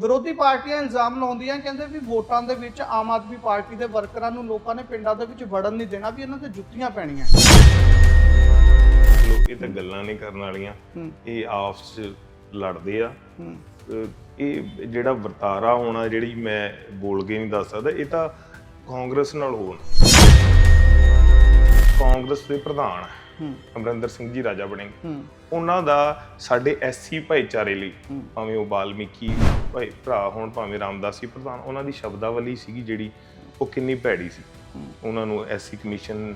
ਵਿਰੋਧੀ ਪਾਰਟੀਆਂ ਇਲਜ਼ਾਮ ਲਾਉਂਦੀਆਂ ਕਹਿੰਦੇ ਵੀ ਵੋਟਾਂ ਦੇ ਵਿੱਚ ਆਮ ਆਦਮੀ ਪਾਰਟੀ ਦੇ ਵਰਕਰਾਂ ਨੂੰ ਲੋਕਾਂ ਨੇ ਪਿੰਡਾਂ ਦੇ ਵਿੱਚ ਵੜਨ ਨਹੀਂ ਦੇਣਾ ਵੀ ਇਹਨਾਂ ਤੇ ਜੁੱਤੀਆਂ ਪੈਣੀਆਂ। ਲੋਕ ਇਹ ਤਾਂ ਗੱਲਾਂ ਨਹੀਂ ਕਰਨ ਵਾਲੀਆਂ। ਇਹ ਆਪਸ ਚ ਲੜਦੇ ਆ। ਇਹ ਜਿਹੜਾ ਵਰਤਾਰਾ ਹੋਣਾ ਜਿਹੜੀ ਮੈਂ ਬੋਲ ਕੇ ਨਹੀਂ ਦੱਸ ਸਕਦਾ ਇਹ ਤਾਂ ਕਾਂਗਰਸ ਨਾਲ ਹੋਣ ਕਾਂਗਰਸ ਦੇ ਪ੍ਰਧਾਨ ਅਮਰਿੰਦਰ ਸਿੰਘ ਜੀ ਰਾਜਾ ਬਣੇ। ਉਹਨਾਂ ਦਾ ਸਾਡੇ ਐਸਸੀ ਭਾਈਚਾਰੇ ਲਈ। ਭਾਵੇਂ ਉਹ ਬਾਲਮੀਕੀ ਭਾਈ ਭਰਾ ਹੋਣ ਭਾਵੇਂ ਰਾਮਦਾਸੀ ਪ੍ਰਧਾਨ ਉਹਨਾਂ ਦੀ ਸ਼ਬਦਾਵਲੀ ਸੀਗੀ ਜਿਹੜੀ ਉਹ ਕਿੰਨੀ ਭੈੜੀ ਸੀ। ਉਹਨਾਂ ਨੂੰ ਐਸਸੀ ਕਮਿਸ਼ਨ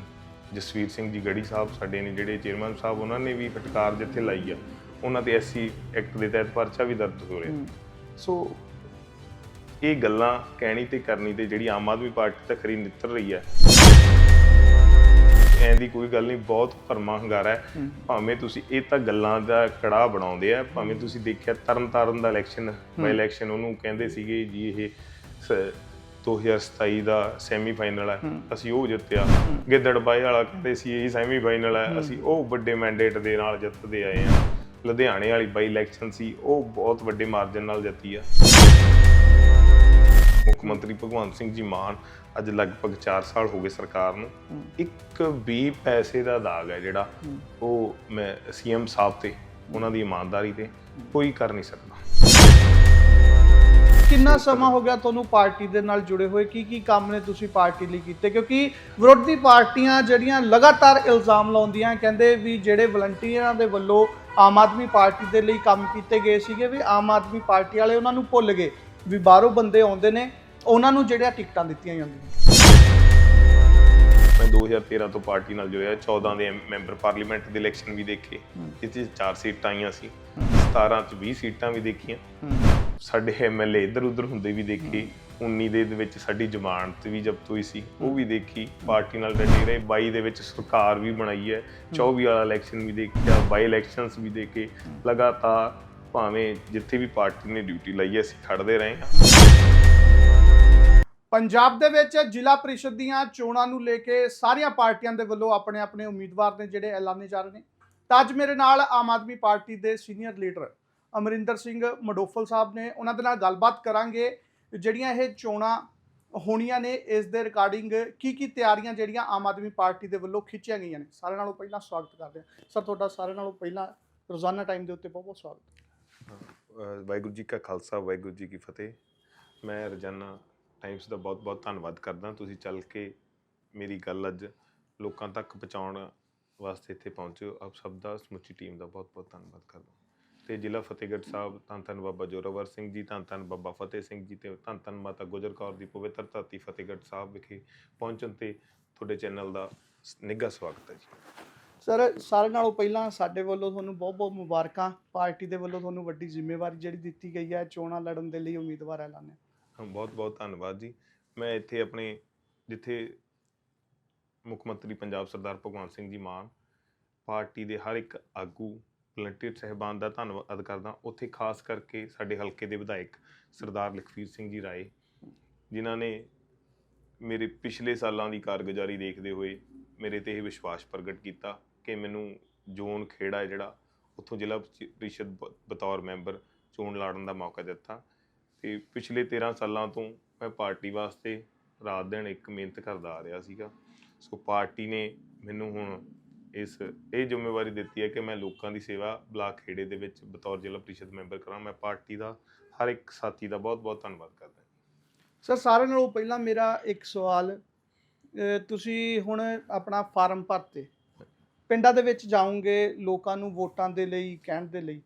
ਜਸਵੀਰ ਸਿੰਘ ਜੀ ਗੜੀ ਸਾਹਿਬ ਸਾਡੇ ਨੇ ਜਿਹੜੇ ਚੇਅਰਮੈਨ ਸਾਹਿਬ ਉਹਨਾਂ ਨੇ ਵੀ ਫਟਕਾਰ ਜਿੱਥੇ ਲਾਈ ਆ ਉਹਨਾਂ ਤੇ ਐਸਸੀ ਐਕਟ ਦੇ ਤਹਿਤ ਪਰਚਾ ਵੀ ਦਰਜ ਹੋ ਰਿਹਾ। ਸੋ ਇਹ ਗੱਲਾਂ ਕਹਿਣੀ ਤੇ ਕਰਨੀ ਤੇ ਜਿਹੜੀ ਆਮ ਆਦਮੀ ਪਾਰਟੀ ਤੱਕ ਖਰੀ ਨਿੱਤਰ ਰਹੀ ਹੈ ਐਂ ਦੀ ਕੋਈ ਗੱਲ ਨਹੀਂ ਬਹੁਤ ਭਰਮਾ ਹੰਗਾਰਾ ਹੈ। ਭਾਵੇਂ ਤੁਸੀਂ ਇਹ ਤਾਂ ਗੱਲਾਂ ਦਾ ਕੜਾ ਬਣਾਉਂਦੇ ਆ ਭਾਵੇਂ ਤੁਸੀਂ ਦੇਖਿਆ ਤਰਨ ਤਾਰਨ ਦਾ ਇਲੈਕਸ਼ਨ ਬਾਈ ਇਲੈਕਸ਼ਨ ਉਹਨੂੰ ਕਹਿੰਦੇ ਸੀਗੇ ਜੀ ਇਹ ਸ- 2027 ਦਾ ਸੈਮੀ ਫਾਈਨਲ ਹੈ ਹੂੰ। ਅਸੀਂ ਉਹ ਜਿੱਤਿਆ। ਗਿੱਦੜਬਾਈ ਵਾਲਾ ਕਹਿੰਦੇ ਸੀ ਇਹ ਸੈਮੀ ਫਾਈਨਲ ਹੈ ਅਸੀਂ ਉਹ ਵੱਡੇ ਮੈਂਡੇਟ ਦੇ ਨਾਲ ਜਿੱਤਦੇ ਆਏ ਆ ਲੁਧਿਆਣੇ ਵਾਲੀ ਬਾਈ ਇਲੈਕਸ਼ਨ ਸੀ ਉਹ ਬਹੁਤ ਵੱਡੇ ਮਾਰਜਨ ਨਾਲ ਜਿੱਤੀ ਆ। ਮੁੱਖ ਮੰਤਰੀ ਭਗਵੰਤ ਸਿੰਘ ਜੀ ਮਾਨ ਅੱਜ ਲਗਭਗ 4 ਸਾਲ ਹੋ ਗਏ ਸਰਕਾਰ ਨੂੰ। ਇੱਕ ਵੀ ਪੈਸੇ ਦਾ ਦਾਗ ਹੈ ਜਿਹੜਾ। ਉਹ ਮੈਂ ਸੀਐਮ ਸਾਹਿਬ ਤੇ ਉਹਨਾਂ ਦੀ ਇਮਾਨਦਾਰੀ ਤੇ ਕੋਈ ਕਰ ਨਹੀਂ ਸਕਦਾ। ਕਿੰਨਾ ਸਮਾਂ ਹੋ ਗਿਆ ਤੁਹਾਨੂੰ ਪਾਰਟੀ ਦੇ ਨਾਲ ਜੁੜੇ ਹੋਏ? ਕੀ ਕੀ ਕੰਮ ਨੇ ਤੁਸੀਂ ਪਾਰਟੀ ਲਈ ਕੀਤੇ? ਕਿਉਂਕਿ ਵਿਰੋਧੀ ਪਾਰਟੀਆਂ ਜਿਹੜੀਆਂ ਲਗਾਤਾਰ ਇਲਜ਼ਾਮ ਲਾਉਂਦੀਆਂ ਕਹਿੰਦੇ ਵੀ ਜਿਹੜੇ ਵਲੰਟੀਅਰਾਂ ਦੇ ਵੱਲੋਂ ਆਮ ਆਦਮੀ ਪਾਰਟੀ ਦੇ ਲਈ ਕੰਮ ਕੀਤੇ ਗਏ ਸੀਗੇ ਵੀ ਆਮ ਆਦਮੀ ਪਾਰਟੀ ਵਾਲੇ ਉਹਨਾਂ ਨੂੰ ਭੁੱਲ ਗਏ। ਵੀ ਬਾਹਰੋਂ ਬੰਦੇ ਆਉਂਦੇ ਨੇ ਉਹਨਾਂ ਨੂੰ ਜਿਹੜੀਆਂ ਟਿਕਟਾਂ ਦਿੱਤੀਆਂ ਜਾਂਦੀਆਂ। ਮੈਂ 2013 ਤੋਂ ਪਾਰਟੀ ਨਾਲ ਜੁੜਿਆ 14 ਦੇ ਮੈਂਬਰ ਪਾਰਲੀਮੈਂਟ ਦੇ ਇਲੈਕਸ਼ਨ ਵੀ ਦੇਖੇ ਜਿਸ 'ਚ 4 ਸੀਟਾਂ ਆਈਆਂ ਸੀ 17 ਚ 20 ਸੀਟਾਂ ਵੀ ਦੇਖੀਆਂ। ਸਾਡੇ ਐਮਐਲਏ ਇੱਧਰ ਉੱਧਰ ਹੁੰਦੇ ਵੀ ਦੇਖੇ 19 ਦੇ ਦੇ ਵਿੱਚ ਸਾਡੀ ਜ਼ਮਾਨਤ ਵੀ ਜ਼ਬਤ ਹੋਈ ਸੀ ਉਹ ਵੀ ਦੇਖੀ ਪਾਰਟੀ ਨਾਲ ਡਟੇ ਰਹੇ 22 ਦੇ ਵਿੱਚ ਸਰਕਾਰ ਵੀ ਬਣਾਈ ਹੈ 24 ਵਾਲਾ ਇਲੈਕਸ਼ਨ ਵੀ ਦੇਖਿਆ ਬਾਈ ਇਲੈਕਸ਼ਨਸ ਵੀ ਦੇਖੇ ਲਗਾਤਾਰ ਭਾਵੇਂ ਜਿੱਥੇ ਵੀ ਪਾਰਟੀ ਨੇ ਡਿਊਟੀ ਲਈ ਹੈ, ਅਸੀਂ ਖੜਦੇ ਰਹੇ ਹਾਂ। ਪੰਜਾਬ ਦੇ ਵਿੱਚ ਜ਼ਿਲ੍ਹਾ ਪ੍ਰੀਸ਼ਦ ਦੀਆਂ ਚੋਣਾਂ ਨੂੰ ਲੈ ਕੇ ਸਾਰੀਆਂ ਪਾਰਟੀਆਂ ਦੇ ਵੱਲੋਂ ਆਪਣੇ ਆਪਣੇ ਉਮੀਦਵਾਰ ਨੇ ਜਿਹੜੇ ਐਲਾਨੇ ਜਾ ਰਹੇ ਨੇ। ਤਾਂ ਅੱਜ ਮੇਰੇ ਨਾਲ ਆਮ ਆਦਮੀ ਪਾਰਟੀ ਦੇ ਸੀਨੀਅਰ ਲੀਡਰ ਅਮਰਿੰਦਰ ਸਿੰਘ ਮਡੋਫਲ ਸਾਹਿਬ ਨੇ। ਉਹਨਾਂ ਦੇ ਨਾਲ ਗੱਲਬਾਤ ਕਰਾਂਗੇ ਜਿਹੜੀਆਂ ਇਹ ਚੋਣਾਂ ਹੋਣੀਆਂ ਨੇ। ਇਸ ਦੇ ਰਿਕਾਰਡਿੰਗ ਕੀ ਕੀ ਤਿਆਰੀਆਂ ਜਿਹੜੀਆਂ ਆਮ ਆਦਮੀ ਪਾਰਟੀ ਦੇ ਵੱਲੋਂ ਖਿੱਚੀਆਂ ਗਈਆਂ ਨੇ। ਸਾਰਿਆਂ ਨਾਲੋਂ ਪਹਿਲਾਂ ਸਵਾਗਤ ਕਰਦੇ ਹਾਂ। ਸਰ, ਤੁਹਾਡਾ ਸਾਰਿਆਂ ਨਾਲੋਂ ਪਹਿਲਾਂ ਰੋਜ਼ਾਨਾ ਟਾਈਮ ਦੇ ਉੱਤੇ ਬਹੁਤ ਬਹੁਤ ਸਵਾਗਤ। ਵਾਹਿਗੁਰੂ ਜੀ ਕਾ ਖਾਲਸਾ, ਵਾਹਿਗੁਰੂ ਜੀ ਕੀ ਫਤਿਹ। ਮੈਂ ਰੋਜ਼ਾਨਾ ਟਾਈਮਸ ਦਾ ਬਹੁਤ-ਬਹੁਤ ਧੰਨਵਾਦ ਕਰਦਾ। ਤੁਸੀਂ ਚੱਲ ਕੇ ਮੇਰੀ ਗੱਲ ਅੱਜ ਲੋਕਾਂ ਤੱਕ ਪਹੁੰਚਾਉਣ ਵਾਸਤੇ ਇੱਥੇ ਪਹੁੰਚੇ ਆਪ ਸਭ ਦਾ, ਸਮੁੱਚੀ ਟੀਮ ਦਾ ਬਹੁਤ-ਬਹੁਤ ਧੰਨਵਾਦ ਕਰਦਾ। ਤੇ ਜ਼ਿਲ੍ਹਾ ਫਤਿਹਗੜ੍ਹ ਸਾਹਿਬ, ਧੰਨ ਧੰਨ ਬਾਬਾ ਜੋਰਾਵਰ ਸਿੰਘ ਜੀ, ਧੰਨ ਧੰਨ ਬਾਬਾ ਫਤਿਹ ਸਿੰਘ ਜੀ ਤੇ ਧੰਨ ਧੰਨ ਮਾਤਾ ਗੁਜਰ ਕੌਰ ਦੀ ਪਵਿੱਤਰ ਧਰਤੀ ਫਤਿਹਗੜ੍ਹ ਸਾਹਿਬ ਵਿਖੇ ਪਹੁੰਚਣ ਤੇ ਤੁਹਾਡੇ ਚੈਨਲ ਦਾ ਨਿੱਘਾ ਸਵਾਗਤ ਹੈ ਜੀ। ਸਰ ਸਾਰਿਆਂ ਨਾਲੋਂ ਪਹਿਲਾਂ ਸਾਡੇ ਵੱਲੋਂ ਤੁਹਾਨੂੰ ਬਹੁਤ ਬਹੁਤ ਮੁਬਾਰਕਾਂ। ਪਾਰਟੀ ਦੇ ਵੱਲੋਂ ਤੁਹਾਨੂੰ ਵੱਡੀ ਜ਼ਿੰਮੇਵਾਰੀ ਜਿਹੜੀ ਦਿੱਤੀ ਗਈ ਹੈ, ਚੋਣਾਂ ਲੜਨ ਦੇ ਲਈ ਉਮੀਦਵਾਰ ਐਲਾਨੇ ਬਹੁਤ ਬਹੁਤ ਧੰਨਵਾਦ ਜੀ। ਮੈਂ ਇੱਥੇ ਆਪਣੇ, ਜਿੱਥੇ ਮੁੱਖ ਮੰਤਰੀ ਪੰਜਾਬ ਸਰਦਾਰ ਭਗਵੰਤ ਸਿੰਘ ਜੀ ਮਾਨ, ਪਾਰਟੀ ਦੇ ਹਰ ਇੱਕ ਆਗੂ, ਵਲੰਟੀਅਰ ਸਹਿਬਾਨ ਦਾ ਧੰਨਵਾਦ ਕਰਦਾ। ਉੱਥੇ ਖਾਸ ਕਰਕੇ ਸਾਡੇ ਹਲਕੇ ਦੇ ਵਿਧਾਇਕ ਸਰਦਾਰ ਲਖਵੀਰ ਸਿੰਘ ਜੀ ਰਾਏ, ਜਿਨ੍ਹਾਂ ਨੇ ਮੇਰੇ ਪਿਛਲੇ ਸਾਲਾਂ ਦੀ ਕਾਰਗੁਜ਼ਾਰੀ ਦੇਖਦੇ ਹੋਏ ਮੇਰੇ ਤੇ ਇਹ ਵਿਸ਼ਵਾਸ ਪ੍ਰਗਟ ਕੀਤਾ। ਕਿ ਮੈਨੂੰ ਜ਼ੋਨ ਖੇੜਾ ਜਿਹੜਾ ਉੱਥੋਂ ਜ਼ਿਲ੍ਹਾ ਪ੍ਰੀਸ਼ਦ ਬ- ਬਤੌਰ ਮੈਂਬਰ ਚੋਣ ਲੜਨ ਦਾ ਮੌਕਾ ਦਿੱਤਾ। ਤੇ ਪਿਛਲੇ 13 ਸਾਲਾਂ ਤੋਂ ਮੈਂ ਪਾਰਟੀ ਵਾਸਤੇ ਰਾਤ ਦਿਨ ਇੱਕ ਮਿਹਨਤ ਕਰਦਾ ਆ ਰਿਹਾ ਸੀਗਾ। ਸੋ ਪਾਰਟੀ ਨੇ ਮੈਨੂੰ ਹੁਣ ਇਸ, ਇਹ ਜ਼ਿੰਮੇਵਾਰੀ ਦਿੱਤੀ ਹੈ ਕਿ ਮੈਂ ਲੋਕਾਂ ਦੀ ਸੇਵਾ ਬਲਾਕ ਖੇੜੇ ਦੇ ਵਿੱਚ ਬਤੌਰ ਜ਼ਿਲ੍ਹਾ ਪ੍ਰੀਸ਼ਦ ਮੈਂਬਰ ਕਰਾਂ। ਮੈਂ ਪਾਰਟੀ ਦਾ, ਹਰ ਇੱਕ ਸਾਥੀ ਦਾ ਬਹੁਤ-ਬਹੁਤ ਧੰਨਵਾਦ ਕਰਦਾ ਸਰ, ਸਾਰਿਆਂ ਨਾਲੋਂ ਪਹਿਲਾਂ ਮੇਰਾ ਇੱਕ ਸਵਾਲ, ਅਹ ਤੁਸੀਂ ਹੁਣ ਆਪਣਾ ਫਾਰਮ ਭਰਤੇ। ਪਿੰਡਾਂ ਦੇ ਵਿੱਚ ਜਾਓਗੇ ਲੋਕਾਂ ਨੂੰ ਵੋਟਾਂ ਦੇ ਲਈ ਕਹਿਣ ਦੇ ਲਈ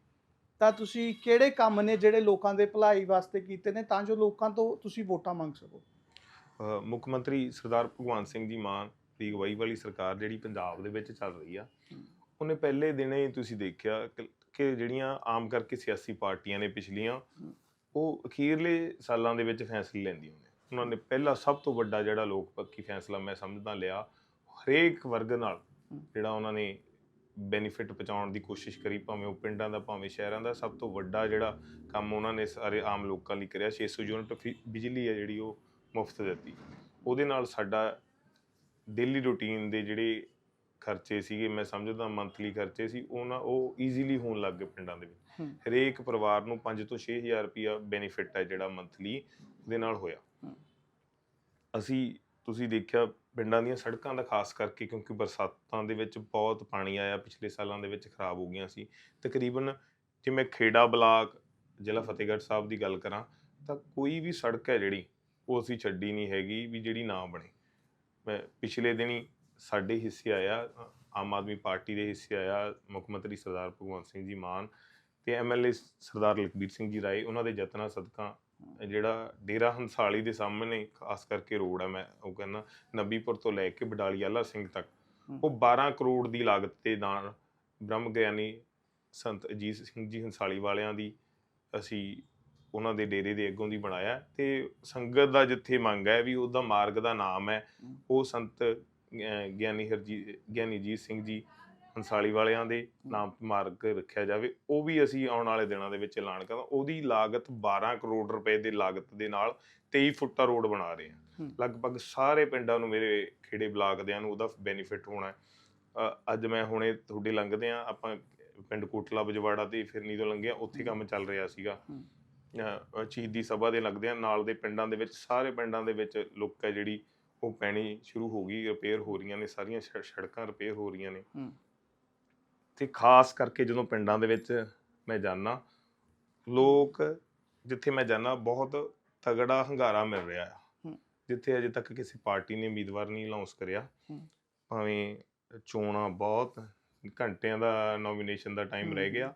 ਤਾਂ ਤੁਸੀਂ ਕਿਹੜੇ ਕੰਮ ਨੇ ਜਿਹੜੇ ਲੋਕਾਂ ਦੇ ਭਲਾਈ ਵਾਸਤੇ ਕੀਤੇ ਨੇ ਤਾਂ ਜੋ ਲੋਕਾਂ ਤੋਂ ਤੁਸੀਂ ਵੋਟਾਂ ਮੰਗ ਸਕੋ? ਅ, ਮੁੱਖ ਮੰਤਰੀ ਸਰਦਾਰ ਭਗਵੰਤ ਸਿੰਘ ਜੀ ਮਾਨ ਦੀ ਅਗਵਾਈ ਵਾਲੀ ਸਰਕਾਰ ਜਿਹੜੀ ਪੰਜਾਬ ਦੇ ਵਿੱਚ ਚੱਲ ਰਹੀ ਆ ਉਹਨੇ ਪਹਿਲੇ ਦਿਨੇ ਹੀ ਤੁਸੀਂ ਦੇਖਿਆ ਕਿ- ਕਿ ਜਿਹੜੀਆਂ ਆਮ ਕਰਕੇ ਸਿਆਸੀ ਪਾਰਟੀਆਂ ਨੇ ਪਿਛਲੀਆਂ ਉਹ ਅਖੀਰਲੇ ਸਾਲਾਂ ਦੇ ਵਿੱਚ ਫੈਸਲੇ ਲੈਂਦੀਆਂ ਨੇ। ਉਹਨਾਂ ਨੇ ਪਹਿਲਾ ਸਭ ਤੋਂ ਵੱਡਾ ਜਿਹੜਾ ਲੋਕ ਪੱਖੀ ਫੈਸਲਾ ਮੈਂ ਸਮਝਦਾ ਲਿਆ ਹਰੇਕ ਵਰਗ ਨਾਲ ਜਿਹੜਾ ਉਹਨਾਂ ਨੇ ਬੈਨੀਫਿਟ ਪਹੁੰਚਾਉਣ ਦੀ ਕੋਸ਼ਿਸ਼ ਕਰੀ ਭਾਵੇਂ ਉਹ ਪਿੰਡਾਂ ਦਾ ਭਾਵੇਂ ਸ਼ਹਿਰਾਂ ਦਾ ਸਭ ਤੋਂ ਵੱਡਾ ਜਿਹੜਾ ਕੰਮ ਉਹਨਾਂ ਨੇ ਸਾਰੇ ਆਮ ਲੋਕਾਂ ਲਈ ਕਰਿਆ 600 ਯੂਨਿਟ ਬਿਜਲੀ ਹੈ ਜਿਹੜੀ ਉਹ ਮੁਫਤ ਦਿੱਤੀ ਉਹਦੇ ਨਾਲ ਸਾਡਾ ਡੇਲੀ ਰੂਟੀਨ ਦੇ ਜਿਹੜੇ ਖਰਚੇ ਸੀਗੇ ਮੈਂ ਸਮਝਦਾ ਮੰਥਲੀ ਖਰਚੇ ਸੀ ਉਹਨਾਂ ਉਹ ਈਜ਼ੀਲੀ ਹੋਣ ਲੱਗ ਗਏ ਪਿੰਡਾਂ ਦੇ ਵਿੱਚ। ਹਰੇਕ ਪਰਿਵਾਰ ਨੂੰ 5 ਤੋਂ 6000 ਰੁਪਇਆ ਬੈਨੀਫਿਟ ਹੈ ਜਿਹੜਾ ਮੰਥਲੀ ਦੇ ਨਾਲ ਹੋਇਆ। ਅਸੀਂ ਤੁਸੀਂ ਦੇਖਿਆ ਪਿੰਡਾਂ ਦੀਆਂ ਸੜਕਾਂ ਦਾ ਖਾਸ ਕਰਕੇ ਕਿਉਂਕਿ ਬਰਸਾਤਾਂ ਦੇ ਵਿੱਚ ਬਹੁਤ ਪਾਣੀ ਆਇਆ ਪਿਛਲੇ ਸਾਲਾਂ ਦੇ ਵਿੱਚ ਖਰਾਬ ਹੋ ਗਈਆਂ ਸੀ। ਤਕਰੀਬਨ ਜੇ ਮੈਂ ਖੇੜਾ ਬਲਾਕ ਜ਼ਿਲ੍ਹਾ ਫਤਿਹਗੜ੍ਹ ਸਾਹਿਬ ਦੀ ਗੱਲ ਕਰਾਂ ਤਾਂ ਕੋਈ ਵੀ ਸੜਕ ਹੈ ਜਿਹੜੀ ਉਹ ਅਸੀਂ ਛੱਡੀ ਨਹੀਂ ਹੈਗੀ ਵੀ ਜਿਹੜੀ ਨਾ ਬਣੇ। ਮੈਂ ਪਿਛਲੇ ਦਿਨੀ ਸਾਡੇ ਹਿੱਸੇ ਆਇਆ ਆਮ ਆਦਮੀ ਪਾਰਟੀ ਦੇ ਹਿੱਸੇ ਆਇਆ ਮੁੱਖ ਮੰਤਰੀ ਸਰਦਾਰ ਭਗਵੰਤ ਸਿੰਘ ਜੀ ਮਾਨ ਤੇ ਐਮਐਲਏ ਸਰਦਾਰ ਲਖਬੀਰ ਸਿੰਘ ਜੀ ਰਾਏ ਉਹਨਾਂ ਦੇ ਯਤਨਾਂ ਸਦਕਾ ਜਿਹੜਾ ਡੇਰਾ ਹੰਸਾਲੀ ਦੇ ਸਾਹਮਣੇ ਖਾਸ ਕਰਕੇ ਰੋਡ ਹੈ ਮੈਂ ਉਹ ਕਹਿੰਦਾ ਨਬੀਪੁਰ ਤੋਂ ਲੈ ਕੇ ਬਡਾਲੀ ਆਲਾ ਸਿੰਘ ਤੱਕ। ਉਹ 12 ਕਰੋੜ ਦੀ ਲਾਗਤ ਦੇ ਨਾਲ ਬ੍ਰਹਮ ਗਿਆਨੀ ਸੰਤ ਅਜੀਤ ਸਿੰਘ ਜੀ ਹੰਸਾਲੀ ਵਾਲਿਆਂ ਦੀ ਅਸੀਂ ਉਹਨਾਂ ਦੇ ਡੇਰੇ ਦੇ ਅੱਗੋਂ ਦੀ ਬਣਾਇਆ ਤੇ ਸੰਗਤ ਦਾ ਜਿੱਥੇ ਮੰਗ ਹੈ ਵੀ ਉਹਦਾ ਮਾਰਗ ਦਾ ਨਾਮ ਹੈ। ਉਹ ਸੰਤ ਗਿਆਨੀ ਹਰਜੀ ਗਿਆਨੀ ਜੀਤ ਸਿੰਘ ਜੀ ਹੰਸਾਲੀ ਵਾਲਿਆਂ ਦੇ ਨਾਮ ਤੇ ਮਾਰਗ ਰੱਖਿਆ ਜਾਵੇ ਉਹ ਵੀ ਅਸੀਂ ਆਉਣ ਵਾਲੇ ਦਿਨਾਂ ਦੇ ਵਿੱਚ ਐਲਾਨ ਕਰਾਂ ਉਹਦੀ ਲਾਗਤ 12 ਕਰੋੜ ਰੁਪਏ ਦੀ ਲਾਗਤ ਦੇ ਨਾਲ 23 ਫੁੱਟਾ ਰੋਡ ਬਣਾ ਰਹੇ ਹਾਂ। ਲਗਭਗ ਸਾਰੇ ਪਿੰਡਾਂ ਨੂੰ ਮੇਰੇ ਖੇੜੇ ਬਲਾਕ ਦਿਆਂ ਨੂੰ ਉਹਦਾ ਬੈਨੀਫਿਟ ਹੋਣਾ ਹੈ। ਅੱਜ ਮੈਂ ਹੁਣੇ ਤੁਹਾਡੇ ਲੰਘਦੇ ਆ ਆਪਾਂ ਪਿੰਡ ਕੋਟਲਾ ਬਜਵਾੜਾ ਤੇ ਫਿਰਨੀ ਤੋਂ ਲੰਘਿਆ ਉੱਥੇ ਕੰਮ ਚੱਲ ਰਿਹਾ ਸੀਗਾ। ਸ਼ਹੀਦੀ ਸਭਾ ਦੇ ਲੱਗਦੇ ਆ ਨਾਲ ਦੇ ਪਿੰਡਾਂ ਦੇ ਵਿੱਚ ਸਾਰੇ ਪਿੰਡਾਂ ਦੇ ਵਿੱਚ ਲੁੱਕ ਹੈ ਜਿਹੜੀ ਉਹ ਪੈਣੀ ਸ਼ੁਰੂ ਹੋ ਗਈ ਰਿਪੇਅਰ ਹੋ ਰਹੀਆਂ ਨੇ ਸਾਰੀਆਂ ਸੜ- ਸੜਕਾਂ ਰਿਪੇਅਰ ਹੋ ਰਹੀਆਂ ਨੇ। ਤੇ ਖਾਸ ਕਰਕੇ ਜਦੋਂ ਪਿੰਡਾਂ ਦੇ ਵਿੱਚ ਮੈਂ ਜਾਣਾ ਲੋਕ ਜਿੱਥੇ ਮੈਂ ਜਾਣਾ ਬਹੁਤ ਤਗੜਾ ਹੰਗਾਰਾ ਮਿਲ ਰਿਹਾ ਹਮ। ਜਿੱਥੇ ਅਜੇ ਤੱਕ ਕਿਸੇ ਪਾਰਟੀ ਨੇ ਉਮੀਦਵਾਰ ਨਹੀਂ ਅਨਾਉਂਸ ਕਰਿਆ। ਭਾਵੇਂ ਚੋਣਾਂ ਬਹੁਤ ਘੰਟਿਆਂ ਦਾ ਨੋਮੀਨੇਸ਼ਨ ਦਾ ਟਾਈਮ ਰਹਿ। ਗਿਆ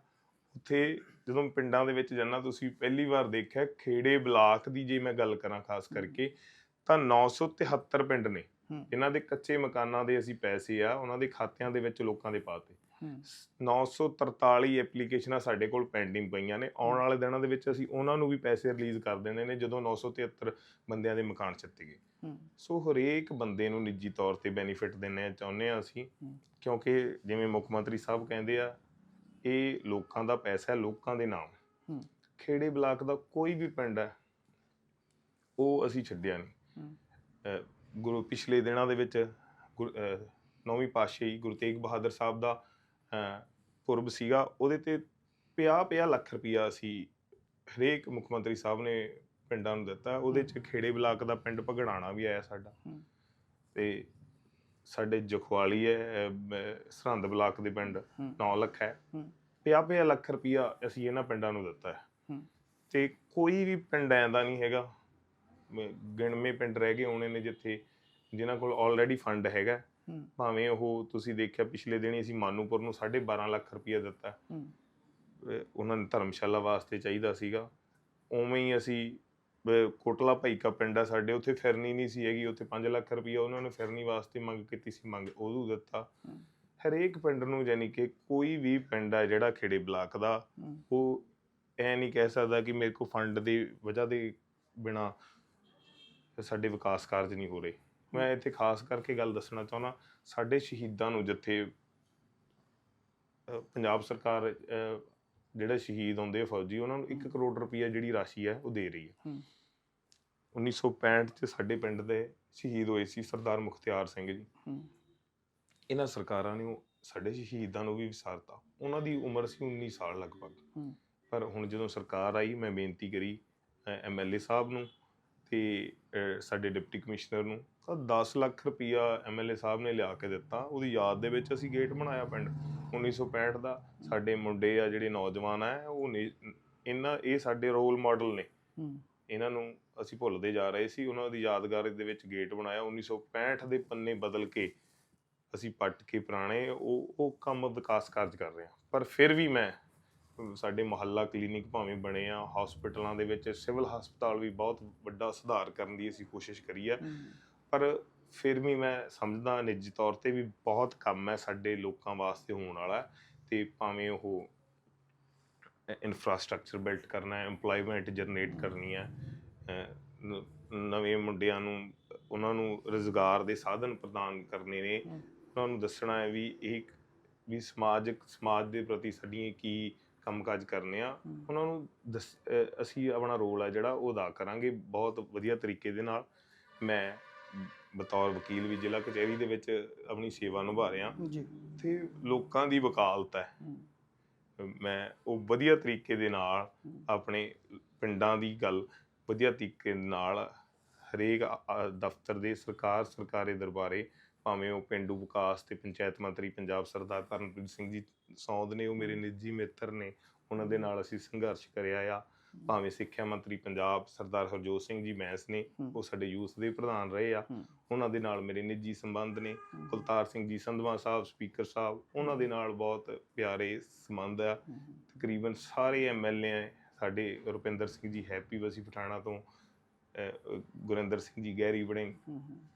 ਉੱਥੇ ਜਦੋਂ ਪਿੰਡਾਂ ਦੇ ਵਿੱਚ ਜਾਣਾ ਤੁਸੀਂ ਪਹਿਲੀ ਵਾਰ ਦੇਖਿਆ ਖੇੜੇ ਬਲਾਕ ਦੀ ਜੇ ਮੈਂ ਗੱਲ ਕਰਾਂ ਖਾਸ। ਕਰਕੇ ਤਾਂ 973 ਪਿੰਡ ਨੇ। ਜਿਨ੍ਹਾਂ ਦੇ ਕੱਚੇ ਮਕਾਨਾਂ ਦੇ ਅਸੀਂ ਪੈਸੇ ਆ ਉਹਨਾਂ ਦੇ ਖਾਤਿਆਂ ਦੇ ਵਿੱਚ ਲੋਕਾਂ ਦੇ ਪਾਤੇ। 943 ਐਪਲੀਕੇਸ਼ਨਾਂ ਸਾਡੇ ਕੋਲ ਪੈਂਡਿੰਗ ਪਈਆਂ ਨੇ। ਆਉਣ ਵਾਲੇ ਦਿਨਾਂ ਦੇ ਵਿੱਚ ਅਸੀਂ ਉਹਨਾਂ ਨੂੰ ਵੀ ਪੈਸੇ ਰਿਲੀਜ਼ ਕਰ ਦੇਣੇ ਨੇ ਜਦੋਂ 973 ਬੰਦਿਆਂ ਦੇ ਮਕਾਨ ਛੱਤੇ ਗਏ। ਸੋ ਹਰੇਕ ਬੰਦੇ ਨੂੰ ਨਿੱਜੀ ਤੌਰ ਤੇ ਬੈਨੀਫਿਟ ਦੇਣੇ ਚਾਹੁੰਦੇ ਆ ਅਸੀਂ। ਕਿਉਂਕਿ ਜਿਵੇਂ ਮੁੱਖ ਮੰਤਰੀ ਸਾਹਿਬ ਕਹਿੰਦੇ ਆ ਇਹ ਲੋਕਾਂ ਦਾ ਪੈਸਾ ਹੈ ਲੋਕਾਂ ਦੇ ਨਾਮ। ਖੇੜੇ ਬਲਾਕ ਦਾ ਕੋਈ ਵੀ ਪਿੰਡ ਹੈ ਉਹ ਅਸੀਂ ਛੱਡਿਆ ਨਹੀਂ। ਗੁਰੂ ਪਿਛਲੇ ਦਿਨਾਂ ਦੇ ਵਿੱਚ ਨੌਵੀਂ ਪਾਤਸ਼ਾਹੀ ਗੁਰੂ ਤੇਗ ਬਹਾਦਰ ਸਾਹਿਬ ਦਾ ਪੁਰਬ ਸੀਗਾ ਉਹਦੇ ਤੇ 50-50 ਲੱਖ ਰੁਪਇਆ ਅਸੀਂ ਹਰੇਕ ਮੁੱਖ ਮੰਤਰੀ ਸਾਹਿਬ ਨੇ ਪਿੰਡਾਂ ਨੂੰ ਦਿੱਤਾ ਉਹਦੇ ਚ ਖੇੜੇ ਬਲਾਕ ਦਾ ਪਿੰਡ ਭਗੜਾਣਾ ਵੀ ਆਇਆ ਸਾਡਾ। ਤੇ ਸਾਡੇ ਜਖਵਾਲੀ ਹੈ ਸਰਹੰਦ ਬਲਾਕ ਦੇ ਪਿੰਡ ਹਮ। 9 ਲੱਖ ਹੈ ਹਮ। 50 ਲੱਖ ਰੁਪਇਆ ਅਸੀਂ ਇਹਨਾਂ ਪਿੰਡਾਂ ਨੂੰ ਦਿੱਤਾ ਹੈ। ਤੇ ਕੋਈ ਵੀ ਪਿੰਡ ਐਂਦਾ ਨਹੀਂ ਹੈਗਾ ਗਿਣਵੇਂ ਪਿੰਡ ਰਹਿ ਗਏ ਹੋਣੇ ਨੇ ਜਿੱਥੇ ਜਿਨ੍ਹਾਂ ਕੋਲ ਆਲਰੇਡੀ ਫੰਡ ਹੈਗਾ। ਭਾਵੇਂ ਉਹ ਤੁਸੀਂ ਦੇਖਿਆ ਪਿਛਲੇ ਦਿਨੀ ਅਸੀਂ ਮਾਨੂਪੁਰ ਨੂੰ 12.5 ਲੱਖ ਰੁਪਇਆ ਦਿੱਤਾ। ਉਹਨਾਂ ਨੇ ਧਰਮਸ਼ਾਲਾ ਵਾਸਤੇ ਚਾਹੀਦਾ ਸੀਗਾ। ਉਵੇਂ ਹੀ ਅਸੀਂ ਕੋਟਲਾ ਭਾਈਕਾ ਪਿੰਡ ਆ ਸਾਡੇ ਉੱਥੇ ਫਿਰਨੀ ਨਹੀਂ ਸੀ ਹੈਗੀ ਉੱਥੇ 5 ਲੱਖ ਰੁਪਇਆ ਉਹਨਾਂ ਨੇ ਫਿਰਨੀ ਵਾਸਤੇ ਮੰਗ ਕੀਤੀ ਸੀ ਮੰਗ ਉਦੋਂ ਦਿੱਤਾ। ਹਰੇਕ ਪਿੰਡ ਨੂੰ ਯਾਨੀ ਕਿ ਕੋਈ ਵੀ ਪਿੰਡ ਆ ਜਿਹੜਾ ਖੇੜੇ ਬਲਾਕ ਦਾ। ਉਹ ਐ ਨਹੀਂ ਕਹਿ ਸਕਦਾ ਕਿ ਮੇਰੇ ਕੋਲ ਫੰਡ ਦੀ ਵਜ੍ਹਾ ਦੇ ਬਿਨਾ ਸਾਡੇ ਵਿਕਾਸ ਕਾਰਜ ਨਹੀਂ ਹੋ ਰਹੇ। ਮੈਂ ਇੱਥੇ ਖਾਸ ਕਰਕੇ ਗੱਲ ਦੱਸਣਾ ਚਾਹੁੰਦਾ ਸਾਡੇ ਸ਼ਹੀਦਾਂ ਨੂੰ ਜਿੱਥੇ ਅਹ, ਪੰਜਾਬ ਸਰਕਾਰ ਅਹ, ਜਿਹੜੇ ਸ਼ਹੀਦ ਹੁੰਦੇ ਆ ਫੌਜੀ ਉਹਨਾਂ ਨੂੰ 1 ਕਰੋੜ ਰੁਪਈਆ ਜਿਹੜੀ ਰਾਸ਼ੀ ਹੈ ਉਹ ਦੇ ਰਹੀ ਹੈ ਹਮ। 1965 ਚ ਸਾਡੇ ਪਿੰਡ ਦੇ ਸ਼ਹੀਦ ਹੋਏ ਸੀ ਸਰਦਾਰ ਮੁਖਤਿਆਰ ਸਿੰਘ ਜੀ। ਇਹਨਾਂ ਸਰਕਾਰਾਂ ਨੇ ਉਹ ਸਾਡੇ ਸ਼ਹੀਦਾਂ ਨੂੰ ਵੀ ਵਿਸਾਰਤਾ ਉਹਨਾਂ ਦੀ ਉਮਰ ਸੀ 19 ਸਾਲ ਲਗਭਗ। ਪਰ ਹੁਣ ਜਦੋਂ ਸਰਕਾਰ ਆਈ ਮੈਂ ਬੇਨਤੀ ਕਰੀ ਐਮਐਲਏ ਸਾਹਿਬ ਨੂੰ ਤੇ ਅਹ, ਸਾਡੇ ਡਿਪਟੀ ਕਮਿਸ਼ਨਰ ਨੂੰ ਤਾਂ 10 ਲੱਖ ਰੁਪਈਆ ਐਮਐਲਏ ਸਾਹਿਬ ਨੇ ਲਿਆ ਕੇ ਦਿੱਤਾ। ਉਹਦੀ ਯਾਦ ਦੇ ਵਿੱਚ ਅਸੀਂ ਗੇਟ ਬਣਾਇਆ ਪਿੰਡ। 1965 ਦਾ ਸਾਡੇ ਮੁੰਡੇ ਆ ਜਿਹੜੇ ਨੌਜਵਾਨ ਆ ਉਹ ਇਹਨਾਂ ਇਹ ਸਾਡੇ ਰੋਲ ਮਾਡਲ ਨੇ। ਇਹਨਾਂ ਨੂੰ ਅਸੀਂ ਭੁੱਲਦੇ ਜਾ ਰਹੇ ਸੀ। ਉਹਨਾਂ ਦੀ ਯਾਦਗਾਰ ਦੇ ਵਿੱਚ ਗੇਟ ਬਣਾਇਆ। 1965 ਦੇ ਪੰਨੇ ਬਦਲ ਕੇ ਅਸੀਂ ਪੱਟ ਕੇ ਪੁਰਾਣੇ ਉਹ ਉਹ ਕੰਮ ਵਿਕਾਸ ਕਾਰਜ ਕਰ ਰਹੇ ਹਾਂ। ਪਰ ਫਿਰ ਵੀ ਮੈਂ ਸਾਡੇ ਮੁਹੱਲਾ ਕਲੀਨਿਕ ਭਾਵੇਂ ਬਣੇ ਆ ਹਸਪੀਟਲਾਂ ਦੇ ਵਿੱਚ ਸਿਵਲ ਹਸਪਤਾਲ ਵੀ ਬਹੁਤ ਵੱਡਾ ਸੁਧਾਰ ਕਰਨ ਦੀ ਅਸੀਂ ਕੋਸ਼ਿਸ਼ ਕਰੀ ਆ। ਪਰ ਫਿਰ ਵੀ ਮੈਂ ਸਮਝਦਾ ਨਿੱਜੀ ਤੌਰ ਤੇ ਵੀ ਬਹੁਤ ਕੰਮ ਹੈ ਸਾਡੇ ਲੋਕਾਂ ਵਾਸਤੇ ਹੋਣ ਵਾਲਾ ਤੇ ਭਾਵੇਂ ਉਹ ਇਨਫਰਾਸਟ੍ਰਕਚਰ ਬਿਲਟ ਕਰਨਾ ਹੈ EMPLOYMENT ਜਨਰੇਟ ਕਰਨੀ ਹੈ ਨਵੇਂ ਮੁੰਡਿਆਂ ਨੂੰ ਉਹਨਾਂ ਨੂੰ ਰੋਜ਼ਗਾਰ ਦੇ ਸਾਧਨ ਪ੍ਰਦਾਨ ਕਰਨੇ ਨੇ। ਉਹਨਾਂ ਨੂੰ ਦੱਸਣਾ ਹੈ ਵੀ ਇਹ ਵੀ ਸਮਾਜਿਕ ਸਮਾਜ ਦੇ ਪ੍ਰਤੀ ਸਾਡੀਆਂ ਕੀ ਕੰਮਕਾਜ ਕਰਨੇ ਆ। ਉਹਨਾਂ ਨੂੰ ਅਸੀਂ ਆਪਣਾ ਰੋਲ ਹੈ ਜਿਹੜਾ ਉਹ ਅਦਾ ਕਰਾਂਗੇ ਬਹੁਤ ਵਧੀਆ ਤਰੀਕੇ ਦੇ ਨਾਲ ਮੈਂ ਬਤੌਰ ਵਕੀਲ ਵੀ ਜ਼ਿਲ੍ਹਾ ਕਚਹਿਰੀ ਦੇ ਵਿੱਚ ਆਪਣੀ ਸੇਵਾ ਨਿਭਾ ਰਿਹਾ ਜੀ। ਤੇ ਲੋਕਾਂ ਦੀ ਵਕਾਲਤ ਹੈ। ਮੈਂ ਉਹ ਵਧੀਆ ਤਰੀਕੇ ਦੇ ਨਾਲ। ਆਪਣੇ ਪਿੰਡਾਂ ਦੀ ਗੱਲ ਵਧੀਆ ਤਰੀਕੇ ਨਾਲ ਹਰੇਕ ਦਫ਼ਤਰ ਦੇ ਸਰਕਾਰ ਸਰਕਾਰੀ ਦਰਬਾਰੇ ਭਾਵੇਂ ਉਹ ਪਿੰਡੂ ਵਿਕਾਸ ਤੇ ਪੰਚਾਇਤ ਮੰਤਰੀ ਪੰਜਾਬ ਸਰਦਾਰ ਤਰਨਪ੍ਰੀਤ ਸਿੰਘ ਜੀ ਸੌਂਦ ਨੇ ਉਹ ਮੇਰੇ ਨਿੱਜੀ ਮਿੱਤਰ ਨੇ ਉਹਨਾਂ ਦੇ ਨਾਲ ਅਸੀਂ ਸੰਘਰਸ਼ ਕਰਿਆ ਆ। ਭਾਵੇਂ ਸਿੱਖਿਆ ਮੰਤਰੀ ਪੰਜਾਬ ਸਰਦਾਰ ਹਰਜੋਤ ਸਿੰਘ ਜੀ ਮੈਂਸ ਨੇ। ਉਹ ਸਾਡੇ ਯੂਥ ਦੇ ਪ੍ਰਧਾਨ ਰਹੇ ਆ। ਉਹਨਾਂ ਦੇ ਨਾਲ ਮੇਰੇ ਨਿੱਜੀ ਸੰਬੰਧ ਨੇ ਕੁਲਤਾਰ ਸਿੰਘ ਜੀ ਸੰਧਵਾ ਸਾਹਿਬ ਸਪੀਕਰ ਸਾਹਿਬ ਉਹਨਾਂ ਦੇ ਨਾਲ ਬਹੁਤ ਪਿਆਰੇ ਸੰਬੰਧ ਆ। ਤਕਰੀਬਨ ਸਾਰੇ ਐਮਐਲਏ ਸਾਡੇ ਰੁਪਿੰਦਰ ਸਿੰਘ ਜੀ ਹੈਪੀ ਵਸੀ ਪਠਾਣਾ ਤੋਂ ਗੁਰਿੰਦਰ ਸਿੰਘ ਜੀ ਗਹਿਰੀ ਬੜੇ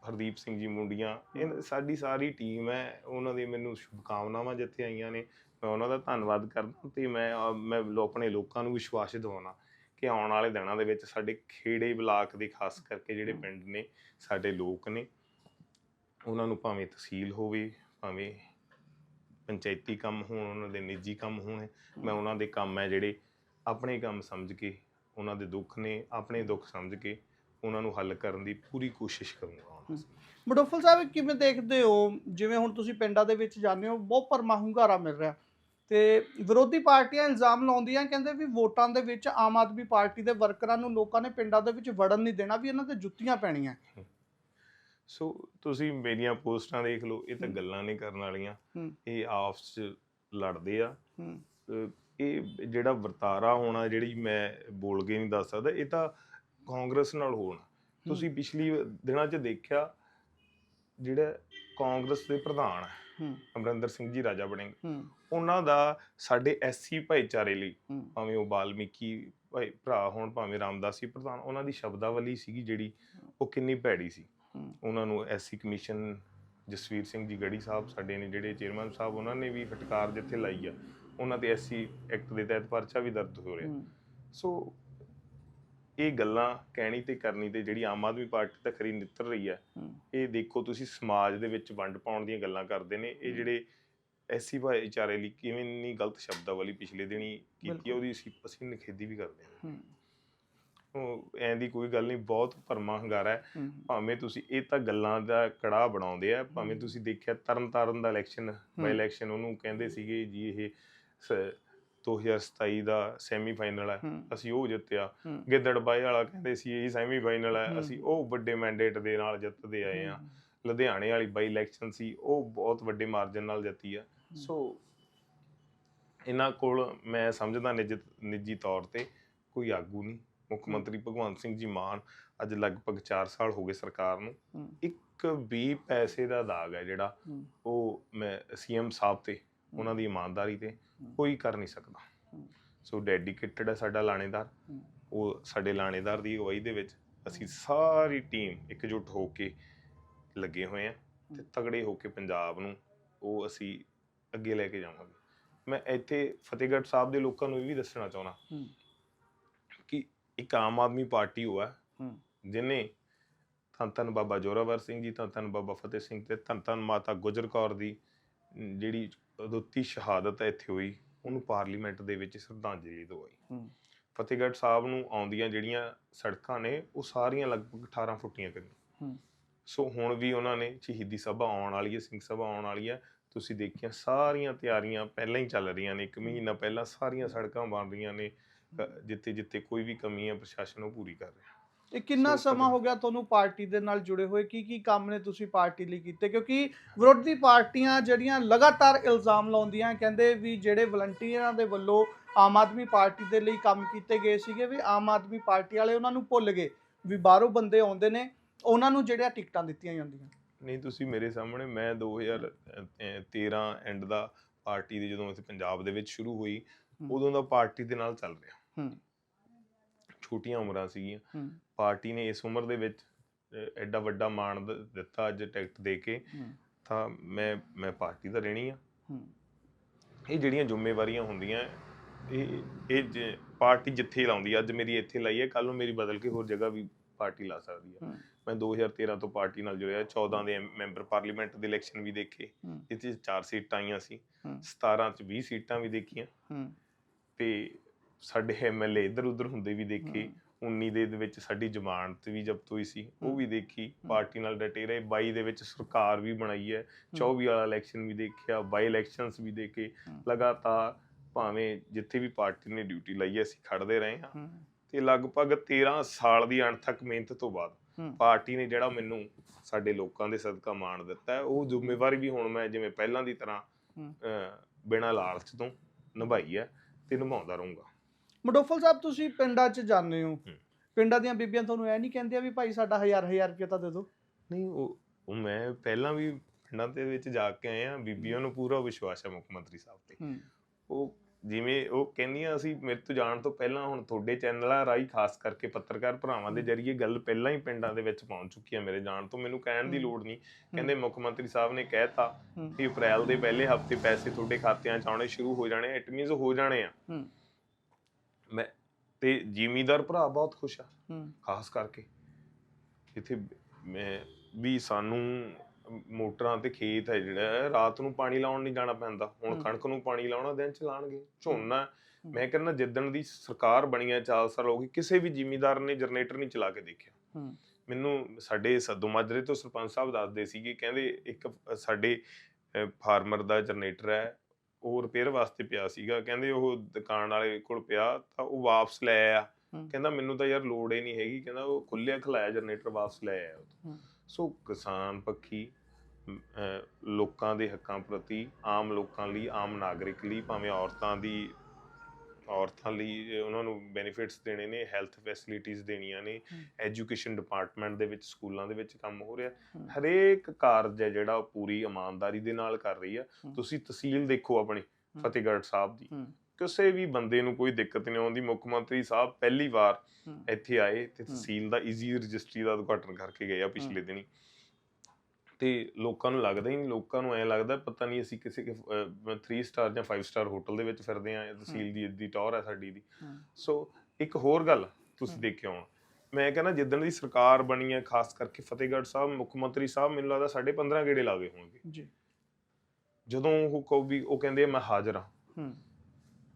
ਹਰਦੀਪ ਸਿੰਘ ਜੀ ਮੁੰਡੀਆਂ ਇਹ ਸਾਡੀ ਸਾਰੀ ਟੀਮ ਹੈ। ਉਹਨਾਂ ਦੀ ਮੈਨੂੰ ਸ਼ੁਭਕਾਮਨਾਵਾਂ ਜਿੱਥੇ ਆਈਆਂ ਨੇ। ਮੈਂ ਉਹਨਾਂ ਦਾ ਧੰਨਵਾਦ ਕਰਦਾ ਤੇ ਮੈਂ ਅਹ, ਮੈਂ ਲੋ- ਆਪਣੇ ਲੋਕਾਂ ਨੂੰ ਵਿਸ਼ਵਾਸ ਦਿਵਾਉਣਾ ਕਿ ਆਉਣ ਵਾਲੇ ਦਿਨਾਂ ਦੇ ਵਿੱਚ ਸਾਡੇ ਖੇੜੇ ਬਲਾਕ ਦੇ ਖਾਸ ਕਰਕੇ ਜਿਹੜੇ ਪਿੰਡ ਨੇ ਸਾਡੇ ਲੋਕ ਨੇ ਉਹਨਾਂ ਨੂੰ ਭਾਵੇਂ ਤਹਿਸੀਲ ਹੋਵੇ ਭਾਵੇਂ ਪੰਚਾਇਤੀ ਕੰਮ ਹੋਣ ਉਹਨਾਂ ਦੇ ਨਿੱਜੀ ਕੰਮ ਹੋਣ ਮੈਂ ਉਹਨਾਂ ਦੇ ਕੰਮ ਹੈ ਜਿਹੜੇ ਆਪਣੇ ਕੰਮ ਸਮਝ ਕੇ ਉਹਨਾਂ ਦੇ ਦੁੱਖ ਨੇ ਆਪਣੇ ਦੁੱਖ ਸਮਝ ਕੇ ਉਹਨਾਂ ਨੂੰ ਹੱਲ ਕਰਨ ਦੀ ਪੂਰੀ ਕੋਸ਼ਿਸ਼ ਕਰੂੰਗਾ ਮਡੋਫਲ ਸਾਹਿਬ ਕਿਵੇਂ ਦੇਖਦੇ ਹੋ? ਜਿਵੇਂ ਹੁਣ ਤੁਸੀਂ ਪਿੰਡਾਂ ਦੇ ਵਿੱਚ ਜਾਂਦੇ ਹੋ ਬਹੁਤ ਭਰਮਾ ਹੁੰਗਾਰਾ ਮਿਲ ਰਿਹਾ। ਤੇ ਵਿਰੋਧੀ ਪਾਰਟੀਆਂ ਇਲਜ਼ਾਮ ਲਾਉਂਦੀਆਂ ਕਹਿੰਦੇ ਵੀ ਵੋਟਾਂ ਦੇ ਵਿੱਚ ਆਮ ਆਦਮੀ ਪਾਰਟੀ ਦੇ ਵਰਕਰਾਂ ਨੂੰ ਲੋਕਾਂ ਨੇ ਪਿੰਡਾਂ ਦੇ ਵਿੱਚ ਵੜਨ ਨਹੀਂ ਦੇਣਾ ਵੀ ਇਹਨਾਂ ਤੇ ਜੁੱਤੀਆਂ ਪੈਣੀਆਂ। ਸੋ ਤੁਸੀਂ ਮੇਰੀਆਂ ਪੋਸਟਾਂ ਦੇਖ ਲਓ ਇਹ ਤਾਂ। ਗੱਲਾਂ ਨਹੀਂ ਕਰਨ ਵਾਲੀਆਂ। ਇਹ ਆਪਸ ਚ ਲੜਦੇ ਆ। ਇਹ ਜਿਹੜਾ ਵਰਤਾਰਾ ਹੋਣਾ ਜਿਹੜੀ ਮੈਂ ਬੋਲ ਕੇ ਨਹੀਂ ਦੱਸ ਸਕਦਾ ਇਹ ਤਾਂ ਕਾਂਗਰਸ ਨਾਲ ਹੋਣਾ। ਤੁਸੀਂ ਪਿਛਲੀ ਦਿਨਾਂ 'ਚ ਦੇਖਿਆ ਜਿਹੜਾ ਕਾਂਗਰਸ ਦੇ ਪ੍ਰਧਾਨ ਹੈ ਅਮਰਿੰਦਰ ਸਿੰਘ ਜੀ ਰਾਜਾ ਬਣੇ ਉਹਨਾਂ ਦਾ ਸਾਡੇ ਐਸਸੀ ਭਾਈਚਾਰੇ ਲਈ ਭਾਵੇਂ ਉਹ ਬਾਲਮੀਕੀ ਭਾਈ ਭਰਾ ਹੋਣ ਭਾਵੇਂ ਰਾਮਦਾਸੀ ਪ੍ਰਧਾਨ ਉਹਨਾਂ ਦੀ ਸ਼ਬਦਾਵਲੀ ਸੀਗੀ ਜਿਹੜੀ ਉਹ ਕਿੰਨੀ ਭੈੜੀ ਸੀ। ਉਹਨਾਂ ਨੂੰ ਐਸਸੀ ਕਮਿਸ਼ਨ ਜਸਵੀਰ ਸਿੰਘ ਜੀ ਗੜੀ ਸਾਹਿਬ ਸਾਡੇ ਨੇ ਜਿਹੜੇ ਚੇਅਰਮੈਨ ਸਾਹਿਬ ਉਹਨਾਂ ਨੇ ਵੀ ਫਟਕਾਰ ਜਿੱਥੇ ਲਾਈ ਆ ਉਹਨਾਂ ਤੇ ਐਸਸੀ ਐਕਟ ਦੇ ਤਹਿਤ ਪਰਚਾ ਵੀ ਦਰਜ ਹੋ ਰਿਹਾ। ਸੋ ਇਹ ਗੱਲਾਂ ਕਹਿਣੀ ਤੇ ਕਰਨੀ ਤੇ ਜਿਹੜੀ ਆਮ ਆਦਮੀ ਪਾਰਟੀ ਤਾਂ ਖਰੀ ਨਿੱਤਰ ਰਹੀ ਹੈ। ਇਹ ਦੇਖੋ ਤੁਸੀਂ ਸਮਾਜ ਦੇ ਵਿੱਚ ਵੰਡ ਪਾਉਣ ਦੀਆਂ ਗੱਲਾਂ ਕਰਦੇ ਨੇ ਇਹ। ਜਿਹੜੇ ਐਸੀ ਭਾਈਚਾਰੇ ਲਈ ਕਿਵੇਂ ਨਹੀਂ ਗਲਤ ਸ਼ਬਦਾਵਲੀ ਪਿਛਲੇ ਦਿਨੀ ਕੀਤੀ। ਹੈ, ਉਹਦੀ ਅਸੀਂ ਅਸੀਂ ਨਿਖੇਧੀ ਵੀ ਕਰਦੇ ਹਾਂ। ਹੂੰ। ਉਹ ਐਂ ਦੀ ਕੋਈ ਗੱਲ ਨਹੀਂ ਬਹੁਤ ਭਰਮਾ ਹੰਗਾਰਾ ਹੈ। ਹੂੰ ਭਾਵੇਂ ਤੁਸੀਂ ਇਹ ਤਾਂ ਗੱਲਾਂ ਦਾ ਕੜਾ ਬਣਾਉਂਦੇ ਆ ਭਾਵੇਂ। ਤੁਸੀਂ ਦੇਖਿਆ ਤਰਨ ਤਾਰਨ ਦਾ ਇਲੈਕਸ਼ਨ। ਬਾਈ ਇਲੈਕਸ਼ਨ ਉਹਨੂੰ ਕਹਿੰਦੇ ਸੀਗੇ ਜੀ ਇਹ ਸ- 2027 ਦਾ ਸੈਮੀਫਾਈਨਲ ਹੈ ਹੂੰ। ਅਸੀਂ ਉਹ ਜਿੱਤਿਆ। ਹੂੰ। ਗਿੱਦੜਬਾਈ ਵਾਲਾ ਕਹਿੰਦੇ ਸੀ ਇਹ ਸੈਮੀਫਾਈਨਲ ਹੈ ਹਮ। ਅਸੀਂ ਉਹ ਵੱਡੇ ਮੈਂਡੇਟ ਦੇ ਨਾਲ ਜਿੱਤਦੇ ਆਏ ਆ ਲੁਧਿਆਣੇ ਵਾਲੀ ਬਾਈ ਇਲੈਕਸ਼ਨ ਸੀ ਉਹ ਬਹੁਤ ਵੱਡੇ ਮਾਰਜਨ ਨਾਲ ਜਿੱਤੀ ਆ। ਸੋ ਇਹਨਾਂ ਕੋਲ ਮੈਂ ਸਮਝਦਾ ਨਿੱਜੀ ਨਿੱਜੀ ਤੌਰ ਤੇ ਕੋਈ ਆਗੂ ਨਹੀਂ। ਮੁੱਖ। ਮੰਤਰੀ ਭਗਵੰਤ ਸਿੰਘ ਜੀ ਮਾਨ ਅੱਜ ਲਗਭਗ 4 ਸਾਲ ਹੋ ਗਏ ਸਰਕਾਰ ਨੂੰ। ਇੱਕ ਵੀ ਪੈਸੇ ਦਾ ਦਾਗ ਹੈ ਜਿਹੜਾ ਉਹ ਮੈਂ ਸੀਐਮ ਸਾਹਿਬ ਤੇ ਉਹਨਾਂ ਦੀ ਇਮਾਨਦਾਰੀ ਤੇ। ਕੋਈ ਕਰ ਨਹੀਂ ਸਕਦਾ। ਸੋ ਡੈਡੀਕੇਟਡ ਹੈ ਸਾਡਾ ਲਾਣੇਦਾਰ। ਉਹ ਸਾਡੇ ਲਾਣੇਦਾਰ ਦੀ ਅਗਵਾਈ ਦੇ ਵਿੱਚ ਅਸੀਂ ਸਾਰੀ ਟੀਮ ਇਕਜੁੱਟ ਹੋ ਕੇ ਲੱਗੇ ਹੋਏ ਆ ਤੇ। ਤਗੜੇ ਹੋ ਕੇ ਪੰਜਾਬ ਨੂੰ ਉਹ ਅਸੀਂ ਅੱਗੇ ਲੈ ਕੇ ਜਾਵਾਂਗੇ ਮੈਂ ਇੱਥੇ ਫਤਿਹਗੜ੍ਹ ਸਾਹਿਬ ਦੇ ਲੋਕਾਂ ਨੂੰ ਇਹ ਵੀ ਦੱਸਣਾ ਚਾਹੁੰਦਾ। ਕਿ ਇੱਕ ਆਮ ਆਦਮੀ ਪਾਰਟੀ ਹੋਆ। ਜਿਨੇ ਧੰਨ ਧੰਨ ਬਾਬਾ ਜੋਰਾਵਰ ਸਿੰਘ ਜੀ ਧੰਨ ਧੰਨ ਬਾਬਾ ਫਤਿਹ ਸਿੰਘ ਤੇ ਧੰਨ ਧੰਨ ਮਾਤਾ ਗੁਜਰ ਕੌਰ ਦੀ ਜਿਹੜੀ ਅਦੁੱਤੀ ਸ਼ਹਾਦਤ ਹੈ ਇੱਥੇ ਹੋਈ ਉਹਨੂੰ ਪਾਰਲੀਮੈਂਟ ਦੇ ਵਿੱਚ ਸ਼ਰਧਾਂਜਲੀ ਦਵਾਈ। ਫਤਿਹਗੜ੍ਹ ਸਾਹਿਬ ਨੂੰ ਆਉਂਦੀਆਂ ਜਿਹੜੀਆਂ ਸੜਕਾਂ ਨੇ ਉਹ ਸਾਰੀਆਂ ਲਗਭਗ 18 ਫੁੱਟੀਆਂ ਕਰੀਆਂ। ਸੋ ਹੁਣ ਵੀ ਉਹਨਾਂ ਨੇ ਸ਼ਹੀਦੀ ਸਭਾ ਆਉਣ ਵਾਲੀ ਹੈ ਸਿੰਘ ਸਭਾ ਆਉਣ ਵਾਲੀ ਹੈ। ਤੁਸੀਂ ਦੇਖੀਆਂ ਸਾਰੀਆਂ ਤਿਆਰੀਆਂ ਪਹਿਲਾਂ ਹੀ ਚੱਲ ਰਹੀਆਂ ਨੇ ਇੱਕ ਮਹੀਨਾ ਪਹਿਲਾਂ ਸਾਰੀਆਂ ਸੜਕਾਂ ਬਣ ਰਹੀਆਂ ਨੇ ਜਿੱਥੇ ਜਿੱਥੇ ਕੋਈ ਵੀ ਕਮੀ ਹੈ ਪ੍ਰਸ਼ਾਸਨ ਉਹ ਪੂਰੀ ਕਰ ਰਿਹਾ। ਇਹ ਕਿੰਨਾ ਸਮਾਂ ਹੋ ਗਿਆ ਤੁਹਾਨੂੰ ਪਾਰਟੀ ਦੇ ਨਾਲ ਜੁੜੇ ਹੋਏ? ਕੀ ਕੀ ਕੰਮ ਨੇ ਤੁਸੀਂ ਪਾਰਟੀ ਲਈ ਕੀਤੇ? ਕਿਉਂਕਿ ਵਿਰੋਧੀ ਪਾਰਟੀਆਂ ਜਿਹੜੀਆਂ ਲਗਾਤਾਰ ਇਲਜ਼ਾਮ ਲਾਉਂਦੀਆਂ ਕਹਿੰਦੇ ਵੀ ਜਿਹੜੇ ਵਲੰਟੀਅਰਾਂ ਦੇ ਵੱਲੋਂ ਆਮ ਆਦਮੀ ਪਾਰਟੀ ਦੇ ਲਈ ਕੰਮ ਕੀਤੇ ਗਏ ਸੀਗੇ ਵੀ ਆਮ ਆਦਮੀ ਪਾਰਟੀ ਵਾਲੇ ਉਹਨਾਂ ਨੂੰ ਭੁੱਲ ਗਏ ਵੀ ਬਾਹਰੋਂ ਬੰਦੇ ਆਉਂਦੇ ਨੇ ਉਹਨਾਂ ਨੂੰ ਜਿਹੜੀਆਂ ਟਿਕਟਾਂ ਦਿੱਤੀਆਂ ਜਾਂਦੀਆਂ। ਨਹੀਂ ਤੁਸੀਂ ਮੇਰੇ ਸਾਹਮਣੇ ਮੈਂ 2013 ਐਂਡ ਦਾ ਪਾਰਟੀ ਦੀ ਜਦੋਂ ਇੱਥੇ ਪੰਜਾਬ ਦੇ ਵਿੱਚ ਸ਼ੁਰੂ ਹੋਈ। ਉਦੋਂ ਦਾ ਪਾਰਟੀ ਦੇ ਨਾਲ ਚੱਲ ਰਿਹਾ। ਹੂੰ। ਛੋਟੀਆਂ ਉਮਰਾਂ ਸੀਗੀਆਂ। ਪਾਰਟੀ ਨੇ ਇਸ ਉਮਰ ਦੇ ਵਿੱਚ ਐਡਾ ਵੱਡਾ ਮਾਣ ਦਿੱਤਾ ਅੱਜ ਟਿਕਟ ਦੇ ਕੇ। ਤਾਂ ਮੈਂ ਮੈਂ ਪਾਰਟੀ ਦਾ ਰਹਿਣੀ ਆ। ਹੂੰ। ਇਹ ਜਿਹੜੀਆਂ ਜ਼ਿੰਮੇਵਾਰੀਆਂ ਹੁੰਦੀਆਂ ਇਹ ਇਹ ਪਾਰਟੀ ਜਿੱਥੇ ਲਾਉਂਦੀ ਆ, ਅੱਜ ਮੇਰੀ ਇੱਥੇ ਲਾਈ ਹੈ ਕੱਲ ਨੂੰ ਮੇਰੀ ਬਦਲ ਕੇ ਹੋਰ ਜਗ੍ਹਾ ਵੀ ਪਾਰਟੀ ਲਾ ਸਕਦੀ ਹੂੰ। ਮੈਂ 2013 ਤੋਂ ਪਾਰਟੀ ਨਾਲ ਜੁੜਿਆ 14 ਦੇ ਮੈਂਬਰ ਪਾਰਲੀਮੈਂਟ ਦੇ ਇਲੈਕਸ਼ਨ ਵੀ ਦੇਖੇ ਜਿੱਥੇ 4 ਸੀਟਾਂ ਆਈਆਂ ਸੀ ਹੂੰ। 17 ਚ 20 ਸੀਟਾਂ ਵੀ ਦੇਖੀਆਂ। ਤੇ ਸਾਡੇ ਐਮਐਲਏ ਇੱਧਰ ਉੱਧਰ ਹੁੰਦੇ ਵੀ ਦੇਖੇ 19 ਦੇ ਵਿੱਚ ਸਾਡੀ ਜ਼ਮਾਨਤ ਵੀ ਜ਼ਬਤ ਹੋਈ ਸੀ ਉਹ। ਵੀ ਦੇਖੀ ਪਾਰਟੀ ਨਾਲ ਡਟੇ ਰਹੇ 22 ਦੇ ਵਿੱਚ ਸਰਕਾਰ ਵੀ ਬਣਾਈ ਹੈ 24 ਵਾਲਾ ਇਲੈਕਸ਼ਨ ਵੀ ਦੇਖਿਆ ਬਾਈ ਇਲੈਕਸ਼ਨਸ ਵੀ ਦੇਖੇ। ਲਗਾਤਾਰ ਭਾਵੇਂ ਜਿੱਥੇ ਵੀ ਪਾਰਟੀ ਨੇ ਡਿਊਟੀ ਲਈ ਹੈ ਅਸੀਂ ਖੜਦੇ ਰਹੇ ਹਾਂ। ਤੇ ਲਗਭਗ 13 ਸਾਲ ਦੀ ਅਣਥੱਕ ਮਿਹਨਤ ਤੋਂ ਬਾਅਦ। ਪਾਰਟੀ ਨੇ ਜਿਹੜਾ ਮੈਨੂੰ ਸਾਡੇ ਲੋਕਾਂ ਦੇ ਸਦਕਾ ਮਾਣ ਦਿੱਤਾ ਹੈ ਉਹ ਜ਼ਿੰਮੇਵਾਰੀ ਵੀ ਹੁਣ ਮੈਂ ਜਿਵੇਂ ਪਹਿਲਾਂ ਦੀ ਤਰ੍ਹਾਂ ਬਿਨਾਂ ਲਾਲਚ ਤੋਂ ਨਿਭਾਈ ਹੈ ਤੇ ਨਿਭਾਉਂਦਾ ਰਹੂੰਗਾ। ਮਡੋਫਲ ਸਾਹਿਬ ਤੁਸੀਂ ਪਿੰਡਾਂ 'ਚ ਜਾਂਦੇ ਹੋ। ਪਿੰਡਾਂ ਦੀਆਂ ਬੀਬੀਆਂ ਤੁਹਾਨੂੰ ਐ ਨਹੀਂ ਕਹਿੰਦੀਆਂ ਵੀ ਭਾਈ ਸਾਡਾ ਹਜ਼ਾਰ ਹਜ਼ਾਰ ਰੁਪਏ ਤਾਂ ਦੇ ਦਿਓ। ਨਹੀਂ ਉਹ ਮੈਂ ਪਹਿਲਾਂ ਵੀ ਪਿੰਡਾਂ ਦੇ ਵਿੱਚ ਜਾ ਕੇ ਆਏ ਆ ਬੀਬੀਆਂ ਨੂੰ ਪੂਰਾ ਵਿਸ਼ਵਾਸ ਹੈ ਮੁੱਖ ਮੰਤਰੀ ਸਾਹਿਬ ਤੇ। ਉਹ ਜਿਵੇਂ ਉਹ ਕਹਿੰਦੀਆਂ ਅਸੀਂ ਮੇਰੇ ਤੋਂ ਜਾਣ ਤੋਂ ਪਹਿਲਾਂ ਹੁਣ ਤੁਹਾਡੇ ਚੈਨਲਾਂ ਰਾਹੀਂ ਖਾਸ ਕਰਕੇ ਪੱਤਰਕਾਰ ਭਰਾਵਾਂ ਦੇ ਜਰੀਏ ਗੱਲ ਪਹਿਲਾਂ ਹੀ ਪਿੰਡਾਂ ਦੇ ਵਿੱਚ ਪਹੁੰਚ ਚੁੱਕੀ ਹੈ ਮੇਰੇ ਜਾਣ ਤੋਂ। ਮੈਨੂੰ ਕਹਿਣ ਦੀ। ਲੋੜ ਨਹੀਂ। ਕਹਿੰਦੇ ਮੁੱਖ ਮੰਤਰੀ ਸਾਹਿਬ ਨੇ ਕਹਿਤਾ। ਕਿ ਅਪ੍ਰੈਲ ਦੇ ਪਹਿਲੇ ਹਫ਼ਤੇ ਪੈਸੇ ਤੁਹਾਡੇ ਖਾਤਿਆਂ 'ਚ ਆਉਣੇ ਸ਼ੁਰੂ ਹੋ ਜਾਣੇ ਇਟ ਮੀਨਸ ਹੋ ਜਾਣੇ ਆ। ਮੈਂ ਤੇ ਜ਼ਿਮੀਦਾਰ ਭਰਾ ਬਹੁਤ ਖੁਸ਼ ਆ। ਖਾਸ ਕਰਕੇ ਇੱਥੇ ਮੈਂ ਵੀ ਸਾਨੂੰ ਮੋਟਰਾਂ ਤੇ ਖੇਤ ਹੈ ਜਿਹੜਾ ਰਾਤ ਨੂੰ ਪਾਣੀ ਲਾਉਣ ਨਹੀਂ ਜਾਣਾ ਪੈਂਦਾ ਹੁਣ। ਕਣਕ ਨੂੰ ਪਾਣੀ ਲਾਉਣਾ ਦਿਨ ਚ ਲਾਣਗੇ ਝੋਨਾ। ਮੈਂ ਕਹਿੰਦਾ ਜਿੱਦਣ ਦੀ ਸਰਕਾਰ ਬਣੀ ਹੈ 4 ਸਾਲ ਹੋ ਗਏ ਕਿਸੇ ਵੀ ਜ਼ਿਮੀਂਦਾਰ ਨੇ ਜਨਰੇਟਰ ਨਹੀਂ ਚਲਾ ਕੇ ਦੇਖਿਆ ਮੈਨੂੰ ਸਾਡੇ ਸੱਦੂ ਮਾਜਰੇ ਤੋਂ ਸਰਪੰਚ ਸਾਹਿਬ ਦੱਸਦੇ ਸੀਗੇ ਕਹਿੰਦੇ ਇੱਕ ਸਾਡੇ ਫਾਰਮਰ ਦਾ ਜਨਰੇਟਰ ਹੈ ਉਹ ਰਿਪੇਅਰ ਵਾਸਤੇ ਪਿਆ ਸੀਗਾ ਕਹਿੰਦੇ ਉਹ ਦੁਕਾਨ ਵਾਲੇ ਕੋਲ ਪਿਆ ਤਾਂ ਉਹ ਵਾਪਸ ਲੈ ਹੂੰ। ਕਹਿੰਦਾ ਮੈਨੂੰ ਤਾਂ ਯਾਰ ਲੋੜ ਹੀ ਨਹੀਂ ਹੈਗੀ ਕਹਿੰਦਾ ਉਹ ਖੁੱਲਿਆ ਖਲਾਇਆ ਜਨਰੇਟਰ ਵਾਪਸ ਲੈ ਆਇਆ ਉਹ। ਸੋ ਕਿਸਾਨ ਪੱਖੀ ਲੋਕਾਂ ਦੇ ਹੱਕਾਂ ਪ੍ਰਤੀ ਆਮ ਲੋਕਾਂ ਲਈ ਆਮ ਨਾਗਰਿਕ ਲਈ ਭਾਵੇਂ ਔਰਤਾਂ ਦੀ ਔਰਤਾਂ ਲਈ ਉਹਨਾਂ ਨੂੰ ਬੈਨੀਫਿਟਸ ਦੇਣੇ ਨੇ ਹੈਲਥ ਫੈਸਿਲਿਟੀਆਂ ਦੇਣੀਆਂ ਨੇ। ਐਜੂਕੇਸ਼ਨ ਡਿਪਾਰਟਮੈਂਟ ਦੇ ਵਿੱਚ ਸਕੂਲਾਂ ਦੇ ਵਿੱਚ ਕੰਮ ਹੋ ਰਿਹਾ। ਹਰੇਕ ਕਾਰਜ ਹੈ ਜਿਹੜਾ ਉਹ ਪੂਰੀ ਇਮਾਨਦਾਰੀ ਦੇ ਨਾਲ ਕਰ ਰਹੀ ਹੂੰ। ਤੁਸੀਂ ਤਹਿਸੀਲ ਦੇਖੋ ਆਪਣੀ। ਫਤਿਹਗੜ੍ਹ ਸਾਹਿਬ ਦੀ ਕਿਸੇ ਵੀ ਬੰਦੇ ਨੂੰ ਕੋਈ ਦਿੱਕਤ ਨਹੀਂ ਆਉਂਦੀ ਮੁੱਖ ਮੰਤਰੀ ਸਾਹਿਬ ਪਹਿਲੀ ਵਾਰ ਇੱਥੇ ਆਏ ਤੇ ਤਹਿਸੀਲ ਦਾ ਈਜ਼ੀ ਰਜਿਸਟਰੀ ਦਾ ਉਦਘਾਟਨ ਕਰਕੇ ਗਏ ਆ ਪਿਛਲੇ ਦਿਨੀ। ਤੇ ਲੋਕਾਂ ਨੂੰ ਲੱਗਦਾ ਹੀ ਨਹੀਂ ਲੋਕਾਂ ਨੂੰ ਐ ਲੱਗਦਾ ਪਤਾ ਨਹੀਂ ਅਸੀਂ ਕਿਸੇ 3 ਸਟਾਰ ਜਾਂ 5 ਸਟਾਰ ਹੋਟਲ ਦੇ ਵਿੱਚ ਫਿਰਦੇ ਆ ਤਹਿਸੀਲ ਦੀ ਇੱਦੀ ਟੌਰ ਹੈ ਸਾਡੀ ਦੀ। ਸੋ ਇੱਕ ਹੋਰ ਗੱਲ ਤੁਸੀਂ। ਦੇਖਿਆ ਹੋਣਾ। ਮੈਂ ਕਹਿੰਦਾ ਜਿੱਦਣ ਦੀ ਸਰਕਾਰ ਬਣੀ ਹੈ ਖਾਸ ਕਰਕੇ ਫਤਿਹਗੜ੍ਹ ਸਾਹਿਬ ਮੁੱਖ ਮੰਤਰੀ ਸਾਹਿਬ ਮੈਨੂੰ ਲੱਗਦਾ ਸਾਢੇ 15 ਗੇੜੇ ਲਾਗੇ ਹੋਣਗੇ। ਜੀ। ਜਦੋਂ ਉਹ ਕਹੋ ਵੀ ਉਹ ਕਹਿੰਦੇ ਮੈਂ ਹਾਜ਼ਰ ਹਾਂ। ਹੂੰ।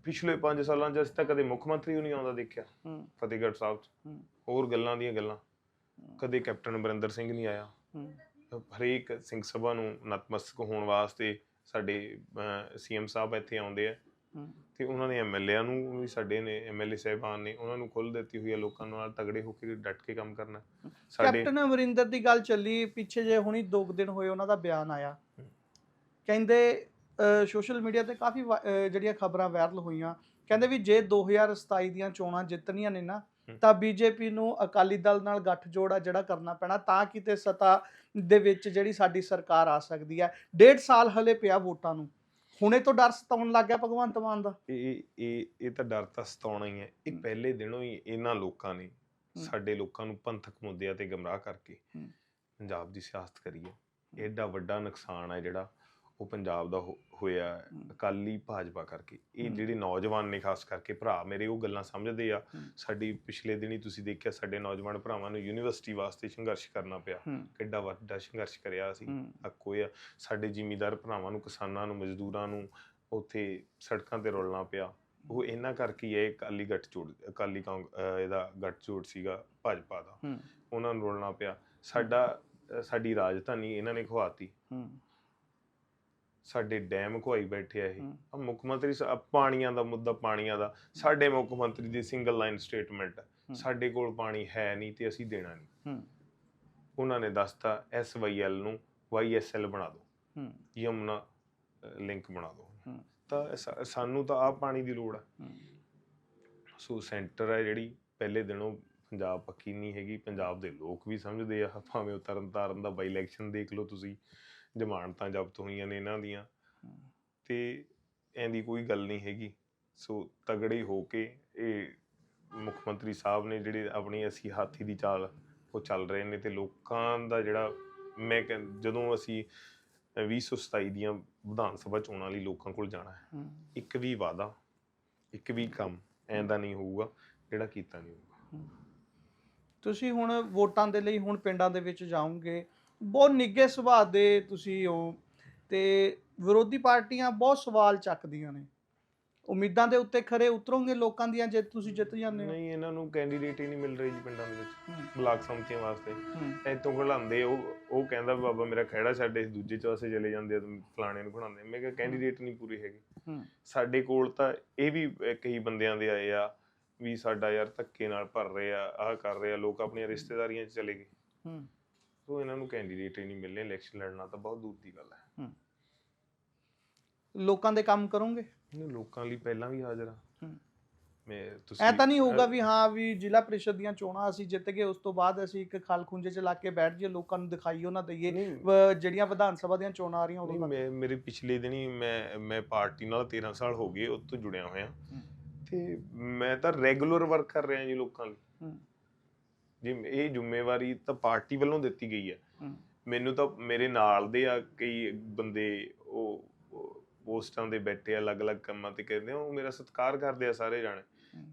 ਪਿਛਲੇ 5 ਸਾਲਾਂ 'ਚ ਅਸੀਂ ਤਾਂ ਕਦੇ ਮੁੱਖ ਮੰਤਰੀ ਨੂੰ ਨਹੀਂ ਆਉਂਦਾ ਦੇਖਿਆ ਫਤਿਹਗੜ੍ਹ ਸਾਹਿਬ 'ਚ। ਹੋਰ ਗੱਲਾਂ ਦੀਆਂ ਗੱਲਾਂ। ਕਦੇ ਕੈਪਟਨ ਅਮਰਿੰਦਰ ਸਿੰਘ ਨਹੀਂ ਆਇਆ। ਹਰੇਕ ਸਿੰਘ ਸਭਾ ਨੂੰ ਨਤਮਸਤਕ ਹੋਣ ਵਾਸਤੇ ਸਾਡੇ ਸੀਐਮ ਸਾਹਿਬ ਇੱਥੇ ਆਉਂਦੇ ਆ। ਤੇ ਉਹਨਾਂ ਨੇ ਐਮਐਲਏਆਂ ਨੂੰ ਵੀ ਸਾਡੇ ਨੇ ਐਮਐਲਏ ਸਾਹਿਬਾਨ ਨੇ ਉਹਨਾਂ ਨੂੰ ਖੁੱਲ੍ਹ ਦਿੱਤੀ ਹੋਈ ਹੈ ਲੋਕਾਂ ਨਾਲ ਤਗੜੇ ਹੋ ਕੇ ਡਟ ਕੇ ਕੰਮ ਕਰਨਾ। ਸਾਡੇ ਕੈਪਟਨ ਅਮਰਿੰਦਰ ਦੀ ਗੱਲ ਚੱਲੀ ਪਿੱਛੇ ਜੇ ਹੁਣੀ ਦੋ ਕੁ ਦਿਨ ਹੋਏ ਉਹਨਾਂ ਦਾ ਬਿਆਨ ਆਇਆ। ਕਹਿੰਦੇ ਸੋਸ਼ਲ ਮੀਡੀਆ ਤੇ ਕਾਫੀ ਜਿਹੜੀਆਂ ਖਬਰਾਂ ਵਾਇਰਲ ਹੋਈਆਂ ਕਹਿੰਦੇ ਵੀ ਜੇ 2027 ਦੀਆਂ ਚੋਣਾਂ ਜਿੱਤਣੀਆਂ ਨੇ ਨਾ। ਤਾਂ ਬੀਜੇਪੀ ਨੂੰ ਅਕਾਲੀ ਦਲ ਨਾਲ ਗੱਠਜੋੜ ਆ ਜਿਹੜਾ ਕਰਨਾ ਪੈਣਾ ਤਾਂ ਕਿਤੇ ਸਤਾ ਦੇ ਵਿੱਚ ਜਿਹੜੀ ਸਾਡੀ ਸਰਕਾਰ ਆ ਸਕਦੀ ਹੈ ਡੇਢ ਸਾਲ ਹਲੇ ਪਿਆ ਵੋਟਾਂ ਨੂੰ ਹੁਣੇ ਤੋਂ ਡਰ ਸਤਾਉਣ ਲੱਗ ਗਿਆ ਭਗਵੰਤ ਮਾਨ ਦਾ ਇਹ ਇਹ ਇਹ ਤਾਂ ਡਰ ਤਾਂ ਸਤਾਉਣਾ ਹੀ ਹੈ ਇਹ। ਪਹਿਲੇ ਦਿਨੋਂ ਹੀ ਇਹਨਾਂ ਲੋਕਾਂ ਨੇ। ਸਾਡੇ ਲੋਕਾਂ ਨੂੰ ਪੰਥਕ ਮੁੱਦਿਆਂ ਤੇ ਗਮਰਾਹ ਕਰਕੇ। ਪੰਜਾਬ ਦੀ ਸਿਆਸਤ ਕਰੀ ਹੈ ਐਡਾ ਵੱਡਾ ਨੁਕਸਾਨ ਹੈ ਜਿਹੜਾ ਉਹ ਪੰਜਾਬ ਦਾ ਹੋਇਆ। ਅਕਾਲੀ ਭਾਜਪਾ ਕਰਕੇ। ਇਹ। ਜਿਹੜੇ ਨੌਜਵਾਨ ਨੇ ਖਾਸ ਕਰਕੇ ਭਰਾ ਮੇਰੇ ਉਹ ਗੱਲਾਂ ਸਮਝਦੇ ਆ। ਸਾਡੀ ਪਿਛਲੇ ਦਿਨੀ ਤੁਸੀਂ ਦੇਖਿਆ ਸਾਡੇ ਨੌਜਵਾਨ ਭਰਾਵਾਂ ਨੂੰ ਯੂਨੀਵਰਸਿਟੀ ਵਾਸਤੇ ਸੰਘਰਸ਼ ਕਰਨਾ ਪਿਆ। ਕਿੱਡਾ ਵੱਡਾ ਸੰਘਰਸ਼ ਕਰਿਆ ਅਸੀਂ ਹੱਕ ਹੋਇਆ। ਸਾਡੇ ਜ਼ਿਮੀਂਦਾਰ ਭਰਾਵਾਂ ਨੂੰ ਕਿਸਾਨਾਂ ਨੂੰ ਮਜ਼ਦੂਰਾਂ ਨੂੰ ਉੱਥੇ ਸੜਕਾਂ ਤੇ ਰੁਲਣਾ ਪਿਆ। ਉਹ ਇਹਨਾਂ ਕਰਕੇ ਹੀ ਇਹ ਅਕਾਲੀ ਗੱਠਜੋੜ ਅਕਾਲੀ ਇਹਦਾ ਗੱਠਜੋੜ ਸੀਗਾ ਭਾਜਪਾ ਦਾ। ਉਹਨਾਂ ਨੂੰ ਰੁਲਣਾ ਪਿਆ। ਸਾਡਾ ਸਾਡੀ ਰਾਜਧਾਨੀ ਇਹਨਾਂ ਨੇ ਖਵਾਤੀ ਸਾਡੇ ਡੈਮ ਖਵਾਈ ਬੈਠੇ ਆ ਇਹ। ਆਹ ਮੁੱਖ ਮੰਤਰੀ ਸਾਹਿਬ ਪਾਣੀਆਂ ਦਾ ਮੁੱਦਾ ਪਾਣੀਆਂ ਦਾ। ਸਾਡੇ ਮੁੱਖ ਮੰਤਰੀ ਦੀ ਸਿੰਗਲ ਲਾਈਨ ਸਟੇਟਮੈਂਟ। ਸਾਡੇ ਕੋਲ ਪਾਣੀ ਹੈ ਨਹੀਂ ਤੇ ਅਸੀਂ ਦੇਣਾ ਨਹੀਂ। ਉਹਨਾਂ ਨੇ ਦੱਸਤਾ ਐਸਵਾਈਐਲ ਨੂੰ ਵਾਈਐਸਐਲ ਬਣਾ ਦਿਓ। ਯਮੁਨਾ ਲਿੰਕ ਬਣਾ ਦਿਓ। ਹੂੰ। ਤਾਂ ਸਾਨੂੰ ਤਾਂ ਆ ਪਾਣੀ ਦੀ ਲੋੜ ਹੂੰ। ਸੋ ਸੈਂਟਰ ਹੈ ਜਿਹੜੀ ਪਹਿਲੇ ਦਿਨੋਂ ਪੰਜਾਬ ਪੱਕੀ ਨਹੀਂ ਹੈਗੀ। ਪੰਜਾਬ ਦੇ ਲੋਕ ਵੀ ਸਮਝਦੇ ਆ ਭਾਵੇਂ ਉਹ ਤਰਨ ਤਾਰਨ ਦਾ ਬਾਈ ਇਲੈਕਸ਼ਨ ਦੇਖ ਲਓ ਤੁਸੀਂ। ਜ਼ਮਾਨਤਾਂ ਜ਼ਬਤ ਹੋਈਆਂ ਨੇ ਇਹਨਾਂ ਦੀਆਂ। ਤੇ ਐਂਦੀ ਕੋਈ ਗੱਲ ਨਹੀਂ ਹੈਗੀ। ਸੋ ਤਗੜੇ ਹੋ ਕੇ ਇਹ ਮੁੱਖ ਮੰਤਰੀ ਸਾਹਿਬ ਨੇ ਜਿਹੜੇ ਆਪਣੀ ਅਸੀਂ ਹਾਥੀ ਦੀ ਚਾਲ ਉਹ ਚੱਲ ਰਹੇ ਨੇ ਤੇ ਲੋਕਾਂ ਦਾ ਜਿਹੜਾ ਮੈਂ ਜਦੋਂ ਅਸੀਂ ਅ, 2027 ਦੀਆਂ ਵਿਧਾਨ ਸਭਾ ਚੋਣਾਂ ਲਈ ਲੋਕਾਂ ਕੋਲ ਜਾਣਾ ਹੈ ਇੱਕ ਵੀ ਵਾਅਦਾ ਇੱਕ ਵੀ ਕੰਮ ਐਂਦਾ ਨਹੀਂ ਹੋਊਗਾ ਜਿਹੜਾ ਕੀਤਾ ਨਹੀਂ ਹੋਊਗਾ। ਤੁਸੀਂ ਹੁਣ ਵੋਟਾਂ ਦੇ ਲਈ ਹੁਣ ਪਿੰਡਾਂ ਦੇ ਵਿੱਚ ਜਾਓਗੇ ਬਹੁਤ ਨਿੱਘੇ ਸੁਭਾਅ ਦੇ ਤੁਸੀਂ ਹੋ ਤੇ ਵਿਰੋਧੀ ਪਾਰਟੀਆਂ ਬਹੁਤ ਸਵਾਲ ਚੱਕਦੀਆਂ ਨੇ। ਉਮੀਦਾਂ ਦੇ ਉੱਤੇ ਖਰੇ ਉਤਰੋਗੇ ਲੋਕਾਂ ਦੀਆਂ ਜੇ ਤੁਸੀਂ ਜਿੱਤ ਜਾਂਦੇ ਹੋ। ਨਹੀਂ ਇਹਨਾਂ ਨੂੰ ਕੈਂਡੀਡੇਟ ਹੀ ਨਹੀਂ ਮਿਲ ਰਹੀ ਜੀ ਪਿੰਡਾਂ ਦੇ ਵਿੱਚ ਬਲਾਕ ਸੰਮਤੀਆਂ ਵਾਸਤੇ। ਇੱਥੋਂ ਘਲਾਉਂਦੇ ਉਹ ਉਹ ਕਹਿੰਦਾ ਬਾਬਾ ਮੇਰਾ ਖਹਿੜਾ ਛੱਡ ਇਸ ਦੂਜੇ ਚ ਵਾਸਤੇ ਚਲੇ ਜਾਂਦੇ ਆ ਫਲਾਣੇ ਨੂੰ ਘੜਾਉਂਦੇ ਮੈਂ ਕਿਹਾ ਕੈਂਡੀਡੇਟ ਨਹੀਂ ਪੂਰੇ ਹੈਗੇ। ਸਾਡੇ ਕੋਲ ਤਾਂ ਇਹ ਵੀ ਕਈ ਬੰਦਿਆਂ ਦੇ ਆਏ ਆ ਵੀ ਸਾਡਾ ਯਾਰ ਧੱਕੇ ਨਾਲ ਭਰ ਰਹੇ ਆ ਆਹ ਕਰ ਰਹੇ ਆ ਲੋਕ ਆਪਣੀਆਂ ਰਿਸ਼ਤੇਦਾਰੀਆਂ 'ਚ ਚਲੇ ਗਏ। ਸੋ ਇਹਨਾਂ ਨੂੰ ਕੈਂਡੀਡੇਟ ਹੀ ਨਹੀਂ ਮਿਲਨੇ ਇਲੈਕਸ਼ਨ ਲੜਨਾ ਤਾਂ ਬਹੁਤ ਦੂਰ ਦੀ ਗੱਲ ਹੈ। ਲੋਕਾਂ ਦੇ ਕੰਮ ਕਰੋਗੇ? ਇਹਨੂੰ ਲੋਕਾਂ ਲਈ ਪਹਿਲਾਂ ਵੀ ਹਾਜ਼ਰ ਹੂੰ। ਮੈਂ ਐ ਤਾਂ ਨਹੀਂ ਹੋਊਗਾ ਵੀ ਹਾਂ ਵੀ ਜ਼ਿਲ੍ਹਾ ਪ੍ਰੀਸ਼ਦ ਦੀਆਂ ਚੋਣਾਂ ਅਸੀਂ ਜਿੱਤ ਗਏ ਉਸ ਤੋਂ ਬਾਅਦ ਅਸੀਂ ਇੱਕ ਖਾਲ ਖੁੰਝੇ ਚ ਲਾ ਕੇ ਬੈਠ ਜਾਈਏ ਲੋਕਾਂ ਨੂੰ ਦਿਖਾਈਓ ਨਾ ਦਈਏ ਨਹੀਂ। ਜਿਹੜੀਆਂ ਵਿਧਾਨ ਸਭਾ ਦੀਆਂ ਚੋਣਾਂ ਆ ਰਹੀਆਂ ਨਹੀਂ ਉਦੋਂ ਮੈਂ ਮੇਰੇ ਪਿਛਲੇ ਦਿਨੀ ਮੈਂ ਮੈਂ ਪਾਰਟੀ ਨਾਲ 13 ਸਾਲ ਹੋ ਗਏ ਉਹ ਤੋਂ ਜੁੜਿਆ ਹੋਇਆ। ਤੇ ਮੈਂ ਤਾਂ ਰੈਗੂਲਰ ਵਰਕ ਕਰ ਰਿਹਾ ਜੀ ਲੋਕਾਂ ਲਈ। ਜੀ ਇਹ ਜ਼ਿੰਮੇਵਾਰੀ ਤਾਂ ਪਾਰਟੀ ਵੱਲੋਂ ਦਿੱਤੀ ਗਈ ਹੈ। ਮੈਨੂੰ ਤਾਂ ਮੇਰੇ ਨਾਲ ਦੇ ਆ ਕਈ ਬੰਦੇ ਉਹ ਪੋਸਟਾਂ ਦੇ ਬੈਠੇ ਅਲੱਗ-ਅਲੱਗ ਕੰਮਾਂ ਤੇ ਕਰਦੇ ਆ ਉਹ ਮੇਰਾ ਸਤਿਕਾਰ ਕਰਦੇ ਆ ਸਾਰੇ ਜਾਣੇ।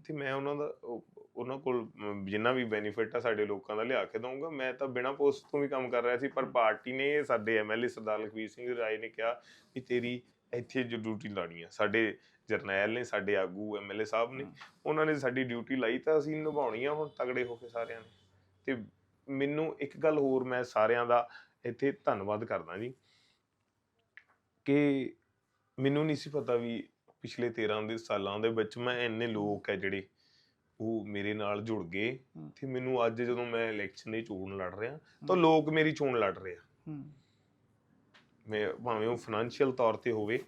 ਤੇ ਮੈਂ ਉਹਨਾਂ ਦਾ ਉਹ- ਉਹਨਾਂ ਕੋਲ ਜਿੰਨਾ ਵੀ ਬੈਨੀਫਿਟ ਆ ਸਾਡੇ ਲੋਕਾਂ ਦਾ ਲਿਆ ਕੇ ਦਊਂਗਾ ਮੈਂ ਤਾਂ ਬਿਨਾਂ ਪੋਸਟ ਤੋਂ ਵੀ ਕੰਮ ਕਰ ਰਿਹਾ ਸੀ ਪਰ ਪਾਰਟੀ ਨੇ ਸਾਡੇ ਐਮਐਲਏ ਸਰਦਾਰ ਲਖਵੀਰ ਸਿੰਘ ਰਾਏ ਨੇ ਕਿਹਾ ਵੀ ਤੇਰੀ ਇੱਥੇ ਜੋ ਡਿਊਟੀ ਲਾਣੀ ਆ ਸਾਡੇ ਜਰਨੈਲ ਨੇ ਸਾਡੇ ਆਗੂ ਐਮਐਲਏ ਸਾਹਿਬ ਨੇ। ਉਹਨਾਂ ਨੇ ਸਾਡੀ ਡਿਊਟੀ ਲਾਈ ਤਾਂ ਅਸੀਂ ਨਿਭਾਉਣੀ ਆ ਹੁਣ ਤਗੜੇ ਹੋ ਕੇ ਸਾਰਿਆਂ ਨੇ ਤੇ ਮੈਨੂੰ ਇੱਕ ਗੱਲ ਹੋਰ ਮੈਂ ਸਾਰਿਆਂ ਦਾ ਇੱਥੇ ਧੰਨਵਾਦ ਕਰਦਾ ਜੀ ਕਿ ਮੈਨੂੰ ਨਹੀਂ ਸੀ ਪਤਾ ਵੀ ਪਿਛਲੇ 13 ਦੇ ਸਾਲਾਂ ਦੇ ਵਿੱਚ ਮੈਂ ਇੰਨੇ ਲੋਕ ਹੈ ਜਿਹੜੇ ਉਹ ਮੇਰੇ ਨਾਲ ਜੁੜ ਗਏ। ਤੇ ਮੈਨੂੰ ਅੱਜ ਜਦੋਂ ਮੈਂ ਇਲੈਕਸ਼ਨ ਦੀ ਚੋਣ ਲੜ ਰਿਹਾ ਤਾਂ ਲੋਕ ਮੇਰੀ ਚੋਣ ਲੜ ਰਹੇ ਆ। ਮੈਂ ਭਾਵੇਂ ਉਹ ਫਾਈਨੈਂਸ਼ੀਅਲ ਤੌਰ ਤੇ ਹੋਵੇ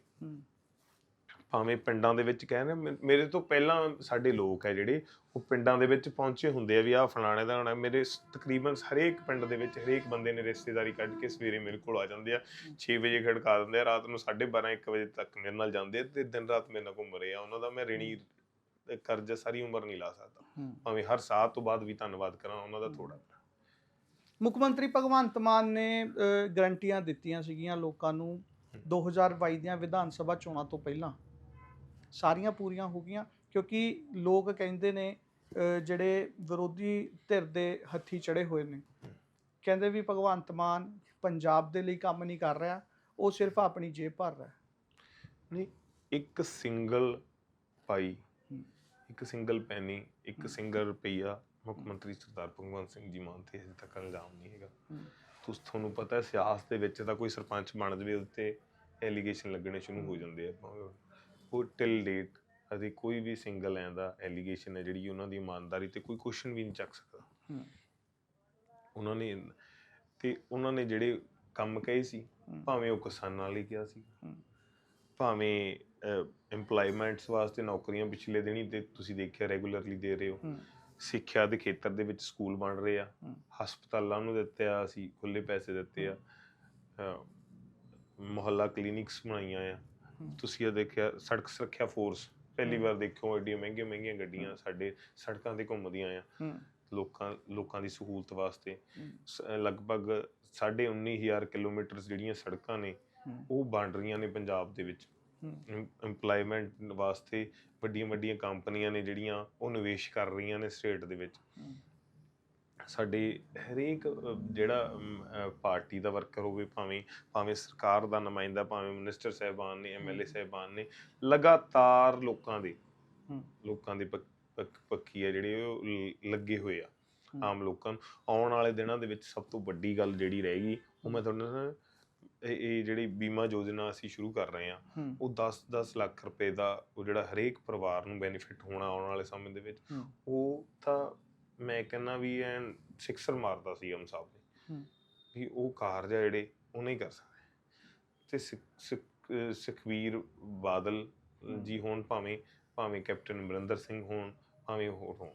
ਭਾਵੇਂ ਪਿੰਡਾਂ ਦੇ ਵਿੱਚ ਕਹਿ ਰਹੇ ਮੇ- ਮੇਰੇ ਤੋਂ ਪਹਿਲਾਂ ਸਾਡੇ ਲੋਕ ਹੈ ਜਿਹੜੇ ਉਹ ਪਿੰਡਾਂ ਦੇ ਵਿੱਚ ਪਹੁੰਚੇ ਹੁੰਦੇ ਆ ਵੀ ਆਹ ਫਲਾਣੇ ਦਾ ਹੋਣਾ। ਮੇਰੇ ਤਕਰੀਬਨ ਹਰੇਕ ਪਿੰਡ ਦੇ ਵਿੱਚ ਹਰੇਕ ਬੰਦੇ ਨੇ ਰਿਸ਼ਤੇਦਾਰੀ ਕੱਢ ਕੇ ਸਵੇਰੇ ਮੇਰੇ ਕੋਲ ਆ ਜਾਂਦੇ ਆ। 6 ਵਜੇ ਖੜਕਾ ਦਿੰਦੇ ਆ ਰਾਤ ਨੂੰ 12:30 1 ਵਜੇ ਤੱਕ ਮੇਰੇ ਨਾਲ ਜਾਂਦੇ ਆ ਤੇ ਦਿਨ ਰਾਤ ਮੇਰੇ ਨਾਲ ਘੁੰਮ ਰਹੇ ਆ। ਉਹਨਾਂ ਦਾ ਮੈਂ ਰਿਣੀ ਕਰਜ਼ਾ ਸਾਰੀ ਉਮਰ ਨਹੀਂ ਲਾ ਸਕਦਾ। ਭਾਵੇਂ ਹਰ ਸਾਲ ਤੋਂ ਬਾਅਦ ਵੀ ਧੰਨਵਾਦ ਕਰਾਂ ਉਹਨਾਂ ਦਾ ਥੋੜਾ ਮੁੱਖ ਮੰਤਰੀ ਭਗਵੰਤ ਮਾਨ ਨੇ ਗਰੰਟੀਆਂ ਦਿੱਤੀਆਂ ਸੀਗੀਆਂ ਲੋਕਾਂ ਨੂੰ 2022 ਦੀਆਂ ਵਿਧਾਨ ਸਭਾ ਚੋਣਾਂ ਤੋਂ ਪਹਿਲਾਂ। ਸਾਰੀਆਂ ਪੂਰੀਆਂ ਹੋ ਗਈਆਂ ਕਿਉਂਕਿ ਲੋਕ ਕਹਿੰਦੇ ਨੇ ਜਿਹੜੇ ਵਿਰੋਧੀ ਧਿਰ ਦੇ ਹੱਥੀ ਚੜੇ ਹੋਏ ਨੇ ਕਹਿੰਦੇ ਵੀ ਭਗਵੰਤ ਮਾਨ ਪੰਜਾਬ ਦੇ ਲਈ ਕੰਮ ਨਹੀਂ ਕਰ ਰਿਹਾ ਉਹ ਸਿਰਫ ਆਪਣੀ ਜੇਬ ਭਰ ਰਿਹਾ ਨਹੀਂ ਇੱਕ ਸਿੰਗਲ ਪਾਈ। ਇੱਕ ਸਿੰਗਲ ਪੈਨੀ ਇੱਕ। ਸਿੰਗਲ ਰੁਪਈਆ ਮੁੱਖ। ਮੰਤਰੀ ਸਰਦਾਰ ਭਗਵੰਤ ਸਿੰਘ ਜੀ ਮਾਨ ਤੇ ਹਜੇ ਤੱਕ ਇਲਜ਼ਾਮ ਨਹੀਂ ਹੈਗਾ। ਤੁਸੀਂ ਤੁਹਾਨੂੰ ਪਤਾ ਹੈ ਸਿਆਸਤ ਦੇ ਵਿੱਚ ਤਾਂ ਕੋਈ ਸਰਪੰਚ ਬਣ ਜਵੇ ਉੱਤੇ ਐਲੀਗੇਸ਼ਨ ਲੱਗਣੇ ਸ਼ੁਰੂ ਹੋ ਜਾਂਦੇ ਆ ਉਹ ਟਿਲ ਡੇਟ ਅਤੇ ਕੋਈ ਵੀ ਸਿੰਗਲ ਐਂ ਦਾ ਐਲੀਗੇਸ਼ਨ ਹੈ ਜਿਹੜੀ ਉਹਨਾਂ ਦੀ ਇਮਾਨਦਾਰੀ ਤੇ ਕੋਈ ਕੁਐਸਚਨ ਵੀ ਨਹੀਂ ਚੱਕ ਸਕਦਾ। ਉਹਨਾਂ ਨੇ ਤੇ ਉਹਨਾਂ ਨੇ ਜਿਹੜੇ ਕੰਮ ਕਹੇ ਸੀ। ਭਾਵੇਂ ਉਹ ਕਿਸਾਨਾਂ ਲਈ ਕਿਹਾ ਸੀ। ਭਾਵੇਂ EMPLOYMENTS ਵਾਸਤੇ ਨੌਕਰੀਆਂ ਪਿਛਲੇ ਦਿਨੀ ਤੇ ਤੁਸੀਂ ਦੇਖਿਆ ਰੈਗੂਲਰਲੀ ਦੇ ਰਹੇ ਹੋ। ਸਿੱਖਿਆ ਦੇ ਖੇਤਰ ਦੇ ਵਿੱਚ ਸਕੂਲ ਬਣ ਰਹੇ ਆ। ਹਸਪਤਾਲਾਂ ਨੂੰ ਦਿੱਤੇ ਆ ਅਸੀਂ ਖੁੱਲੇ ਪੈਸੇ ਦਿੱਤੇ ਆ ਮੁਹੱਲਾ ਕਲੀਨਿਕਸ ਬਣਾਈਆਂ ਆ। ਤੁਸੀਂ ਇਹ ਦੇਖਿਆ ਸੜਕ ਸੁਰੱਖਿਆ ਫੋਰਸ ਪਹਿਲੀ। ਵਾਰ ਦੇਖਿਓ ਐਡੀਆਂ ਮਹਿੰਗੀਆਂ ਮਹਿੰਗੀਆਂ ਗੱਡੀਆਂ ਸਾਡੇ ਸੜਕਾਂ ਤੇ ਘੁੰਮਦੀਆਂ ਆ। ਲੋਕਾਂ ਲੋਕਾਂ ਦੀ ਸਹੂਲਤ ਵਾਸਤੇ। ਸ- ਲਗਭਗ 19500 ਕਿਲੋਮੀਟਰ ਜਿਹੜੀਆਂ ਸੜਕਾਂ ਨੇ। ਉਹ ਬਣ ਰਹੀਆਂ ਨੇ ਪੰਜਾਬ ਦੇ ਵਿੱਚ। EMPLOYMENT ਵਾਸਤੇ ਵੱਡੀਆਂ ਵੱਡੀਆਂ ਕੰਪਨੀਆਂ ਨੇ ਜਿਹੜੀਆਂ ਉਹ ਨਿਵੇਸ਼ ਕਰ ਰਹੀਆਂ ਨੇ ਸਟੇਟ ਦੇ ਵਿੱਚ। ਸਾਡੇ ਹਰੇਕ ਜਿਹੜਾ ਪਾਰਟੀ ਦਾ ਵਰਕਰ ਹੋਵੇ ਭਾਵੇਂ ਭਾਵੇਂ ਸਰਕਾਰ ਦਾ ਨੁਮਾਇੰਦਾ ਭਾਵੇਂ ਮਿਨਿਸਟਰ ਸਾਹਿਬਾਨ ਨੇ ਐਮਐਲਏ ਸਾਹਿਬਾਨ ਨੇ ਲਗਾਤਾਰ ਲੋਕਾਂ ਦੇ। ਲੋਕਾਂ ਦੇ ਪੱਖੀ ਆ ਜਿਹੜੇ ਉਹ ਲੱਗੇ ਹੋਏ ਆ। ਆਮ ਲੋਕਾਂ ਨੂੰ ਆਉਣ ਵਾਲੇ ਦਿਨਾਂ ਦੇ ਵਿੱਚ ਸਭ ਤੋਂ ਵੱਡੀ ਗੱਲ ਜਿਹੜੀ ਰਹੇਗੀ ਉਹ ਮੈਂ ਤੁਹਾਨੂੰ ਦੱਸਾਂ, ਇਹ ਜਿਹੜੀ ਬੀਮਾ ਯੋਜਨਾ ਅਸੀਂ ਸ਼ੁਰੂ ਕਰ ਰਹੇ ਹਾਂ ਹੂੰ। ਉਹ 10-10 ਲੱਖ ਰੁਪਏ ਦਾ ਉਹ ਜਿਹੜਾ ਹਰੇਕ ਪਰਿਵਾਰ ਨੂੰ ਬੈਨੀਫਿਟ ਹੋਣਾ ਆਉਣ ਵਾਲੇ ਸਮੇਂ ਦੇ ਵਿੱਚ। ਉਹ ਤਾਂ ਮੈਂ ਕਹਿੰਦਾ ਵੀ ਐਨ ਸਿਕਸਰ ਮਾਰਦਾ ਸੀ ਅਮ ਸਾਹਿਬ ਨੇ। ਵੀ ਉਹ ਕਾਰਜ ਆ ਜਿਹੜੇ ਉਹ ਨਹੀਂ ਕਰ ਸਕਦੇ ਤੇ ਸਿੱਖ- ਸਿੱਖ- ਅਹ ਸੁਖਬੀਰ ਬਾਦਲ। ਜੀ ਹੋਣ ਭਾਵੇਂ ਭਾਵੇਂ ਕੈਪਟਨ ਅਮਰਿੰਦਰ ਸਿੰਘ ਹੋਣ ਭਾਵੇਂ ਹੋਰ ਹੋਣ।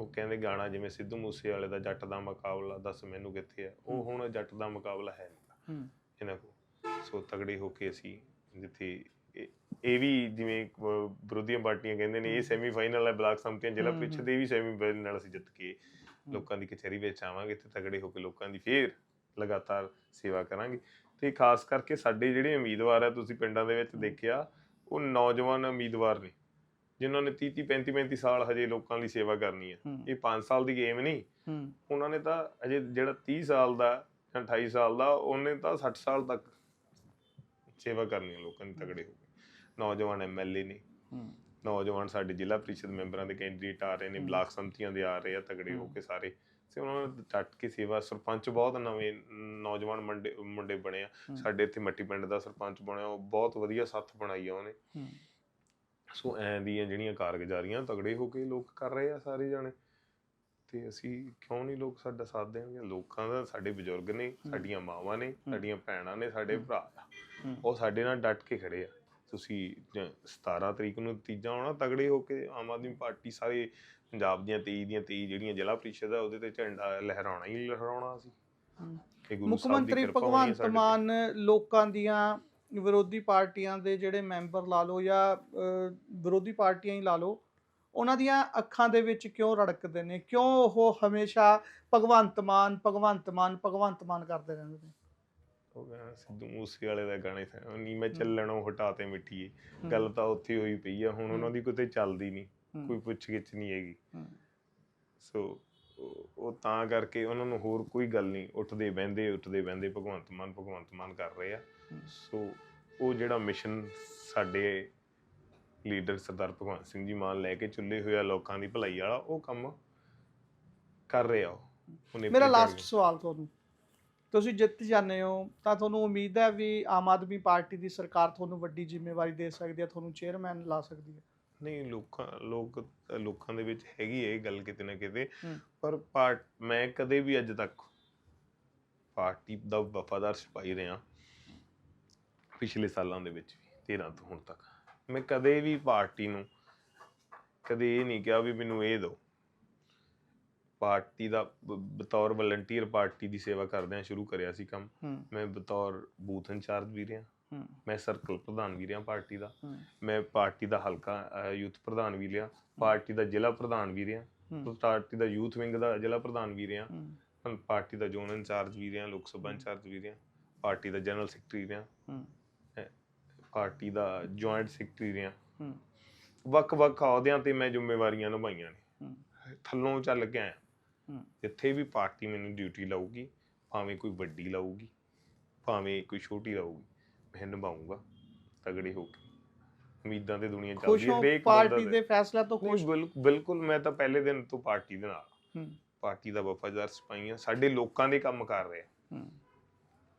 ਉਹ ਕਹਿੰਦੇ ਗਾਣਾ ਜਿਵੇਂ ਸਿੱਧੂ ਮੂਸੇ ਵਾਲੇ ਦਾ ਜੱਟ ਦਾ ਮੁਕਾਬਲਾ ਦੱਸ ਮੈਨੂੰ ਕਿੱਥੇ ਆ ਉਹ। ਹੁਣ ਜੱਟ ਦਾ ਮੁਕਾਬਲਾ ਹੈ ਨਹੀਂ ਹੂੰ। ਇਹਨਾਂ ਕੋਲ ਸੋ ਤਗੜੇ ਹੋ ਕੇ ਅਸੀਂ ਜਿੱਥੇ ਇਹ- ਵੀ ਜਿਵੇਂ ਵਿਰੋਧੀਆਂ ਪਾਰਟੀਆਂ ਕਹਿੰਦੇ ਨੇ ਇਹ ਸੈਮੀਫਾਈਨਲ ਹੈ ਬਲਾਕ ਸੰਮਤੀਆਂ ਜ਼ਿਲ੍ਹਾ ਪ੍ਰੀਸ਼ਦ ਇਹ ਵੀ ਸੈਮੀਫਾਈਨਲ ਅਸੀਂ ਜਿੱਤ ਕੇ ਲੋਕਾਂ ਦੀ ਕਚਹਿਰੀ ਵਿੱਚ ਆਵਾਂਗੇ ਤੇ ਤਗੜੇ ਹੋ ਕੇ ਲੋਕਾਂ ਦੀ ਫੇਰ ਲਗਾਤਾਰ ਸੇਵਾ ਕਰਾਂਗੇ। ਤੇ ਖਾਸ ਕਰਕੇ ਸਾਡੇ ਜਿਹੜੇ ਉਮੀਦਵਾਰ ਆ ਤੁਸੀਂ ਪਿੰਡਾਂ ਦੇ ਵਿੱਚ ਦੇਖਿਆ ਉਹ ਨੌਜਵਾਨ ਉਮੀਦਵਾਰ ਨੇ ਜਿਨ੍ਹਾਂ ਨੇ 30 30 35 35 ਸਾਲ ਹਜੇ ਲੋਕਾਂ ਲਈ ਸੇਵਾ ਕਰਨੀ ਹੈ। ਇਹ 5 ਸਾਲ ਦੀ ਗੇਮ ਨਹੀਂ। ਉਹਨਾਂ ਨੇ ਤਾਂ ਅਜੇ ਜਿਹੜਾ 30 ਸਾਲ ਦਾ ਜਾਂ 28 ਸਾਲ ਦਾ ਉਹਨੇ ਤਾਂ 60 ਸਾਲ ਤੱਕ ਸੇਵਾ ਕਰਨੀ ਹੈ ਲੋਕਾਂ ਦੀ ਤਗੜੇ ਹੋ ਕੇ। ਨੌਜਵਾਨ ਐਮਐਲਏ ਨੇ ਹੂੰ। ਨੌਜਵਾਨ ਸਾਡੇ ਜ਼ਿਲ੍ਹਾ ਪ੍ਰੀਸ਼ਦ ਮੈਂਬਰਾਂ ਦੇ ਕੈਂਡੀਡੇਟ ਆ ਰਹੇ ਨੇ। ਬਲਾਕ ਸੰਮਤੀਆਂ ਦੇ ਆ ਰਹੇ ਆ ਤਗੜੇ ਹੋ। ਕੇ ਸਾਰੇ ਤੇ ਉਹਨਾਂ ਨੇ ਡਟ ਕੇ ਸੇਵਾ ਸਰਪੰਚ ਬਹੁਤ ਨਵੇਂ ਨੌਜਵਾਨ ਮੁੰਡੇ ਮੁੰਡੇ ਬਣੇ ਆ। ਸਾਡੇ ਇੱਥੇ ਮੱਟੀ ਪਿੰਡ ਦਾ ਸਰਪੰਚ ਬਣਿਆ ਉਹ ਬਹੁਤ ਵਧੀਆ ਸੱਥ ਬਣਾਈ ਆ ਉਹਨੇ ਹੂੰ ਸੋ ਐਂ ਦੀਆਂ ਜਿਹੜੀਆਂ ਕਾਰਗੁਜ਼ਾਰੀਆਂ ਤਗੜੇ ਹੋ ਕੇ ਲੋਕ ਕਰ ਰਹੇ ਆ ਸਾਰੇ ਜਾਣੇ ਤੇ ਅਸੀਂ ਕਿਉਂ ਨਹੀਂ ਲੋਕ ਸਾਡਾ ਸਾਥ ਦੇਣਗੇ ਲੋਕਾਂ ਦਾ ਸਾਡੇ ਬਜ਼ੁਰਗ ਨੇ। ਸਾਡੀਆਂ ਮਾਵਾਂ ਨੇ ਸਾਡੀਆਂ ਭੈਣਾਂ ਨੇ ਸਾਡੇ। ਭਰਾ ਆ ਉਹ ਸਾਡੇ ਨਾਲ ਡਟ ਕੇ ਖੜੇ ਆ ਤੁਸੀਂ ਜ- 17 ਤਰੀਕ ਨੂੰ ਨਤੀਜਾ ਆਉਣਾ ਤਗੜੇ ਹੋ ਕੇ ਆਮ ਆਦਮੀ ਪਾਰਟੀ ਸਾਰੇ ਪੰਜਾਬ ਦੀਆਂ 23 ਦੀਆਂ 23 ਜਿਹੜੀਆਂ ਜ਼ਿਲ੍ਹਾ ਪ੍ਰੀਸ਼ਦ ਆ ਉਹਦੇ ਤੇ ਝੰਡਾ ਲਹਿਰਾਉਣਾ ਹੀ ਲਹਿਰਾਉਣਾ ਸੀ ਮੁੱਖ ਮੰਤਰੀ ਭਗਵੰਤ। ਮਾਨ ਲੋਕਾਂ ਦੀਆਂ ਵਿਰੋਧੀ ਪਾਰਟੀਆਂ ਦੇ ਜਿਹੜੇ ਮੈਂਬਰ ਲਾ ਲਓ ਜਾਂ ਵਿਰੋਧੀ ਪਾਰਟੀਆਂ ਹੀ ਲਾ ਲਓ ਉਹਨਾਂ ਦੀਆਂ ਅੱਖਾਂ ਦੇ ਵਿੱਚ ਕਿਉਂ ਰੜਕਦੇ ਨੇ? ਕਿਉਂ ਉਹ ਹਮੇਸ਼ਾ ਭਗਵੰਤ ਮਾਨ ਭਗਵੰਤ ਮਾਨ ਭਗਵੰਤ ਮਾਨ ਕਰਦੇ ਰਹਿੰਦੇ ਨੇ? ਉਹ ਕਹਿੰਦਾ ਸਿੱਧੂ ਮੂਸੇ ਵਾਲੇ ਦਾ ਗਾਣੇ ਨਹੀਂ ਮੈਂ ਚੱਲਣੋਂ ਹਟਾ ਤੇ ਮਿੱਠੀਏ ਗੱਲ ਤਾਂ ਉੱਥੇ ਹੋਈ ਪਈ ਆ ਹੁਣ ਉਹਨਾਂ। ਦੀ ਕਿਤੇ ਚੱਲਦੀ ਨਹੀਂ ਕੋਈ ਪੁੱਛ ਗਿੱਛ ਨਹੀਂ ਹੈਗੀ। ਸੋ ਉਹ- ਤਾਂ ਕਰਕੇ ਉਹਨਾਂ ਨੂੰ ਹੋਰ ਕੋਈ ਗੱਲ ਨਹੀਂ ਉੱਠਦੇ ਬਹਿੰਦੇ ਉੱਠਦੇ ਬਹਿੰਦੇ ਭਗਵੰਤ ਮਾਨ ਭਗਵੰਤ ਮਾਨ ਕਰ ਰਹੇ ਆ। ਸੋ ਉਹ ਜਿਹੜਾ ਮਿਸ਼ਨ ਸਾਡੇ ਲੀਡਰ ਸਰਦਾਰ ਭਗਵੰਤ ਸਿੰਘ ਜੀ ਮਾਨ ਲੈ ਕੇ ਚੱਲੇ ਹੋਏ ਆ ਲੋਕਾਂ ਦੀ ਭਲਾਈ ਵਾਲਾ ਉਹ ਕੰਮ ਕਰ ਰਹੇ ਉਹ। ਮੇਰਾ ਲਾਸਟ ਸਵਾਲ ਤੁਹਾਨੂੰ। ਤੁਸੀਂ ਜਿੱਤ ਜਾਂਦੇ ਹੋ ਤਾਂ ਤੁਹਾਨੂੰ ਉਮੀਦ ਹੈ ਵੀ ਆਮ ਆਦਮੀ ਪਾਰਟੀ ਦੀ ਸਰਕਾਰ ਤੁਹਾਨੂੰ ਵੱਡੀ ਜ਼ਿੰਮੇਵਾਰੀ ਦੇ ਸਕਦੀ ਹੈ ਤੁਹਾਨੂੰ ਚੇਅਰਮੈਨ ਲਾ ਸਕਦੀ ਹੈ? ਨਹੀਂ ਲੋਕਾਂ ਲੋਕ ਲੋਕਾਂ ਦੇ ਵਿੱਚ ਹੈਗੀ ਇਹ ਗੱਲ ਕਿਤੇ ਨਾ ਕਿਤੇ। ਪਰ ਪਾਰਟ ਮੈਂ ਕਦੇ ਵੀ ਅੱਜ ਤੱਕ ਪਾਰਟੀ ਦਾ ਵਫਾਦਾਰ ਸਿਪਾਹੀ ਰਿਹਾ ਪਿਛਲੇ ਸਾਲਾਂ ਦੇ ਵਿੱਚ ਵੀ 13 ਤੋਂ ਹੁਣ ਤੱਕ। ਮੈਂ ਕਦੇ ਵੀ ਪਾਰਟੀ ਨੂੰ ਕਦੇ ਇਹ ਨਹੀਂ ਕਿਹਾ ਵੀ ਮੈਨੂੰ ਇਹ ਦਿਓ। ਪਾਰਟੀ ਦਾ ਬਤੌਰ ਵਲੰਟੀਅਰ ਪਾਰਟੀ ਦੀ ਸੇਵਾ ਕਰਦਿਆਂ ਸ਼ੁਰੂ ਕਰਿਆ ਸੀ ਕੰਮ। ਮੈਂ ਬਤੌਰ ਬੂਥ ਇੰਚਾਰਜ ਵੀ ਰਿਹਾ। ਮੈਂ ਸਰਕਲ ਪ੍ਰਧਾਨ ਵੀ ਰਿਹਾ ਪਾਰਟੀ ਦਾ। ਮੈਂ ਪਾਰਟੀ ਦਾ ਹਲਕਾ ਯੂਥ ਪ੍ਰਧਾਨ ਵੀ ਰਿਹਾ ਪਾਰਟੀ ਦਾ ਜ਼ਿਲ੍ਹਾ ਪ੍ਰਧਾਨ ਵੀ ਰਿਹਾ। ਪਾਰਟੀ ਦਾ ਯੂਥ ਵਿੰਗ ਦਾ ਜ਼ਿਲ੍ਹਾ ਪ੍ਰਧਾਨ ਵੀ ਰਿਹਾ। ਪਾਰਟੀ ਦਾ ਜ਼ੋਨ ਇੰਚਾਰਜ ਵੀ ਰਿਹਾ ਲੋਕ ਸਭਾ ਇੰਚਾਰਜ ਵੀ ਰਿਹਾ। ਪਾਰਟੀ ਦਾ ਜਨਰਲ ਸੈਕਟਰੀ ਰਿਹਾ। ਪਾਰਟੀ ਦਾ ਜੁਆਇੰਟ ਸੈਕਟਰੀ ਰਿਹਾ। ਵੱਖ-ਵੱਖ ਅਹੁਦਿਆਂ ਤੇ ਮੈਂ ਜ਼ਿੰਮੇਵਾਰੀਆਂ ਨਿਭਾਈਆਂ ਨੇ। ਥੱਲੋਂ ਚੱਲ ਕੇ ਆਇਆ। ਜਿੱਥੇ ਵੀ ਪਾਰਟੀ ਮੈਨੂੰ ਡਿਊਟੀ ਲਾਊਗੀ ਭਾਵੇਂ ਕੋਈ ਵੱਡੀ ਲਾਊਗੀ ਭਾਵੇਂ ਕੋਈ ਛੋਟੀ ਲਾਊਗੀ ਮੈਂ ਨਿਭਾਉਂਗਾ ਤਗੜੇ ਹੋ ਕੇ। ਉਮੀਦਾਂ ਤੇ ਦੁਨੀਆ ਚੱਲਦੀ ਹੈ ਬੰਦਾ ਪਾਰਟੀ ਦੇ- ਫੈਸਲਾ ਤੋਂ ਖੁਸ਼? ਬਿਲ- ਬਿਲਕੁਲ ਮੈਂ ਤਾਂ ਪਹਿਲੇ ਦਿਨ ਤੋਂ ਪਾਰਟੀ ਦੇ ਨਾਲ ਪਾਰਟੀ ਦਾ ਵਫਾਦਾਰ ਸਿਪਾਹੀ ਹਾਂ ਸਾਡੇ ਲੋਕਾਂ ਦੇ ਕੰਮ ਕਰ ਰਿਹਾ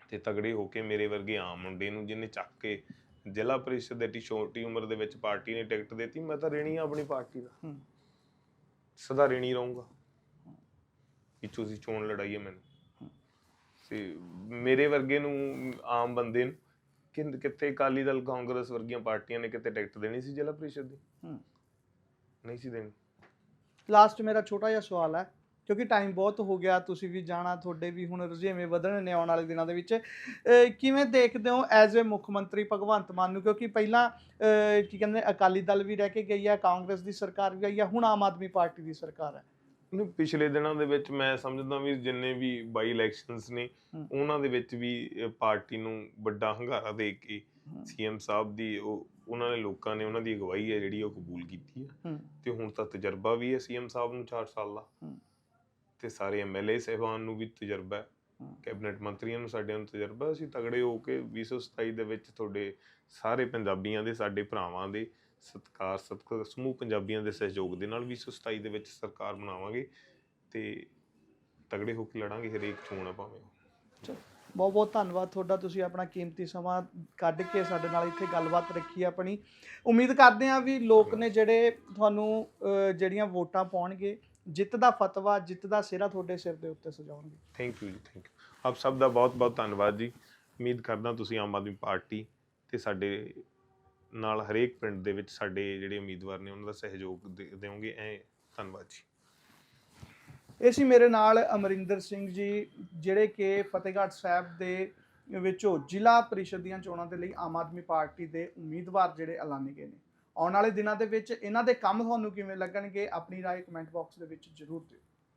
ਤੇ ਤਗੜੇ ਹੋ ਕੇ ਮੇਰੇ ਵਰਗੇ ਆਮ ਮੁੰਡੇ ਨੂੰ ਜਿਹਨੇ ਚੱਕ ਕੇ ਜ਼ਿਲ੍ਹਾ ਪ੍ਰੀਸ਼ਦ ਦੇ ਟੀ ਛੋਟੀ ਉਮਰ ਦੇ ਵਿੱਚ ਪਾਰਟੀ ਨੇ ਟਿਕਟ ਦਿੱਤੀ ਮੈਂ ਤਾਂ ਰੇਣੀ ਆ ਆਪਣੀ ਪਾਰਟੀ ਦਾ। ਸਦਾ ਰੇਣੀ ਰਹੂੰਗਾ। ਪਿੱਛੋਂ ਸੀ ਚੋਣ ਲੜਾਈ ਹੈ ਮੈਨੂੰ। ਤੇ ਮੇਰੇ ਵਰਗੇ ਨੂੰ ਆਮ ਬੰਦੇ ਨੂੰ ਕਿ- ਕਿੱਥੇ ਅਕਾਲੀ ਦਲ ਕਾਂਗਰਸ ਵਰਗੀਆਂ ਪਾਰਟੀਆਂ ਨੇ ਕਿਤੇ ਟਿਕਟ ਦੇਣੀ ਸੀ ਜ਼ਿਲ੍ਹਾ ਪ੍ਰੀਸ਼ਦ ਦੀ? ਨਹੀਂ ਸੀ ਦੇਣੀ। ਲਾਸਟ ਮੇਰਾ ਛੋਟਾ ਜਿਹਾ ਸਵਾਲ ਹੈ ਕਿਉਂਕਿ ਟਾਈਮ ਬਹੁਤ ਹੋ ਗਿਆ ਤੁਸੀਂ ਵੀ ਜਾਣਾ ਤੁਹਾਡੇ ਵੀ ਹੁਣ ਰੁਝੇਵੇਂ ਵਧਣ ਨੇ ਆਉਣ ਵਾਲੇ ਦਿਨਾਂ ਦੇ ਵਿੱਚ। ਕਿਵੇਂ ਦੇਖਦੇ ਹੋ ਐਜ਼ ਅ ਮੁੱਖ ਮੰਤਰੀ ਭਗਵੰਤ ਮਾਨ ਨੂੰ? ਕਿਉਂਕਿ ਪਹਿਲਾਂ ਕੀ ਕਹਿੰਦੇ ਅਕਾਲੀ ਦਲ ਵੀ ਰਹਿ ਕੇ ਗਈ ਹੈ ਕਾਂਗਰਸ ਦੀ ਸਰਕਾਰ ਵੀ ਆਈ ਹੈ ਹੁਣ ਆਮ ਆਦਮੀ ਪਾਰਟੀ ਦੀ ਸਰਕਾਰ ਹੈ। ਨਹੀਂ ਪਿਛਲੇ ਦਿਨਾਂ ਦੇ ਵਿੱਚ ਮੈਂ ਸਮਝਦਾ ਵੀ ਜਿੰਨੇ ਵੀ ਬਾਈ ਇਲੈਕਸ਼ਨਸ ਨੇ। ਉਹਨਾਂ ਦੇ ਵਿੱਚ ਵੀ ਪਾਰਟੀ ਨੂੰ ਵੱਡਾ ਹੰਗਾਰਾ ਦੇ ਕੇ ਸੀਐਮ ਸਾਹਿਬ ਦੀ ਉਹ ਉਹਨਾਂ ਨੇ ਲੋਕਾਂ ਨੇ ਉਹਨਾਂ ਦੀ ਅਗਵਾਈ ਹੈ ਜਿਹੜੀ ਉਹ ਕਬੂਲ ਕੀਤੀ ਹੈ ਤੇ ਹੁਣ ਤਾਂ ਤਜਰਬਾ ਵੀ ਹੈ ਸੀਐਮ ਸਾਹਿਬ ਨੂੰ 4 ਸਾਲ ਦਾ। ਤੇ ਸਾਰੇ ਐਮਐਲਏ ਸਹਿਬਾਨ ਨੂੰ ਵੀ ਤਜਰਬਾ ਹੈ। ਕੈਬਨਿਟ ਮੰਤਰੀਆਂ ਨੂੰ ਸਾਡਿਆਂ ਨੂੰ ਤਜਰਬਾ ਅਸੀਂ ਤਗੜੇ ਹੋ ਕੇ 2027 ਦੇ ਵਿੱਚ ਤੁਹਾਡੇ ਸਾਰੇ ਪੰਜਾਬੀਆਂ ਦੇ ਸਾਡੇ ਭਰਾਵਾਂ ਦੇ ਸਤਕਾਰ ਸਤਕਾਰ ਸਮੂਹ ਪੰਜਾਬੀਆਂ ਦੇ ਸਹਿਯੋਗ ਦੇ ਨਾਲ 2027 ਦੇ ਵਿੱਚ ਸਰਕਾਰ ਬਣਾਵਾਂਗੇ ਤੇ ਤਗੜੇ ਹੋ ਕੇ ਲੜਾਂਗੇ ਹਰੇਕ ਚੋਣ ਆ ਭਾਵੇਂ ਉਹ। ਬਹੁਤ ਬਹੁਤ ਧੰਨਵਾਦ ਤੁਹਾਡਾ ਤੁਸੀਂ ਆਪਣਾ ਕੀਮਤੀ ਸਮਾਂ ਕੱਢ ਕੇ ਸਾਡੇ ਨਾਲ ਇੱਥੇ ਗੱਲਬਾਤ ਰੱਖੀ ਆਪਣੀ। ਉਮੀਦ ਕਰਦੇ ਹਾਂ ਵੀ ਲੋਕ ਨੇ ਜਿਹੜੇ ਤੁਹਾਨੂੰ ਜਿਹੜੀਆਂ ਵੋਟਾਂ ਪਾਉਣਗੇ ਜਿੱਤ ਦਾ ਫਤਵਾ ਜਿੱਤ ਦਾ ਸਿਹਰਾ ਤੁਹਾਡੇ ਸਿਰ ਦੇ ਉੱਤੇ ਸਜਾਉਣਗੇ। ਥੈਂਕ ਯੂ ਜੀ ਥੈਂਕ ਯੂ ਆਪ ਸਭ ਦਾ ਬਹੁਤ ਬਹੁਤ ਧੰਨਵਾਦ ਜੀ। ਉਮੀਦ ਕਰਦਾ ਤੁਸੀਂ ਆਮ ਆਦਮੀ ਪਾਰਟੀ ਤੇ ਸਾਡੇ ਨਾਲ ਹਰੇਕ ਪਿੰਡ ਦੇ ਵਿੱਚ ਸਾਡੇ ਜਿਹੜੇ ਉਮੀਦਵਾਰ ਨੇ ਉਹਨਾਂ ਦਾ ਸਹਿਯੋਗ ਦੇ- ਦਿਓਗੇ ਐ ਧੰਨਵਾਦ ਜੀ। ਇਹ ਸੀ ਮੇਰੇ ਨਾਲ ਅਮਰਿੰਦਰ ਸਿੰਘ ਜੀ, ਜਿਹੜੇ ਕਿ ਫਤਿਹਗੜ੍ਹ ਸਾਹਿਬ ਦੇ ਵਿੱਚੋਂ ਜ਼ਿਲ੍ਹਾ ਪਰਿਸ਼ਦ ਦੀਆਂ ਚੋਣਾਂ ਦੇ ਲਈ ਆਮ ਆਦਮੀ ਪਾਰਟੀ ਦੇ ਉਮੀਦਵਾਰ ਜਿਹੜੇ ਐਲਾਨੇ ਗਏ ਨੇ। ਆਉਣ ਵਾਲੇ ਦਿਨਾਂ ਦੇ ਵਿੱਚ ਇਹਨਾਂ ਦੇ ਕੰਮ ਤੁਹਾਨੂੰ ਕਿਵੇਂ ਲੱਗਣਗੇ, ਆਪਣੀ ਰਾਏ ਕਮੈਂਟ ਬਾਕਸ ਦੇ ਵਿੱਚ ਜ਼ਰੂਰ ਦਿਓ।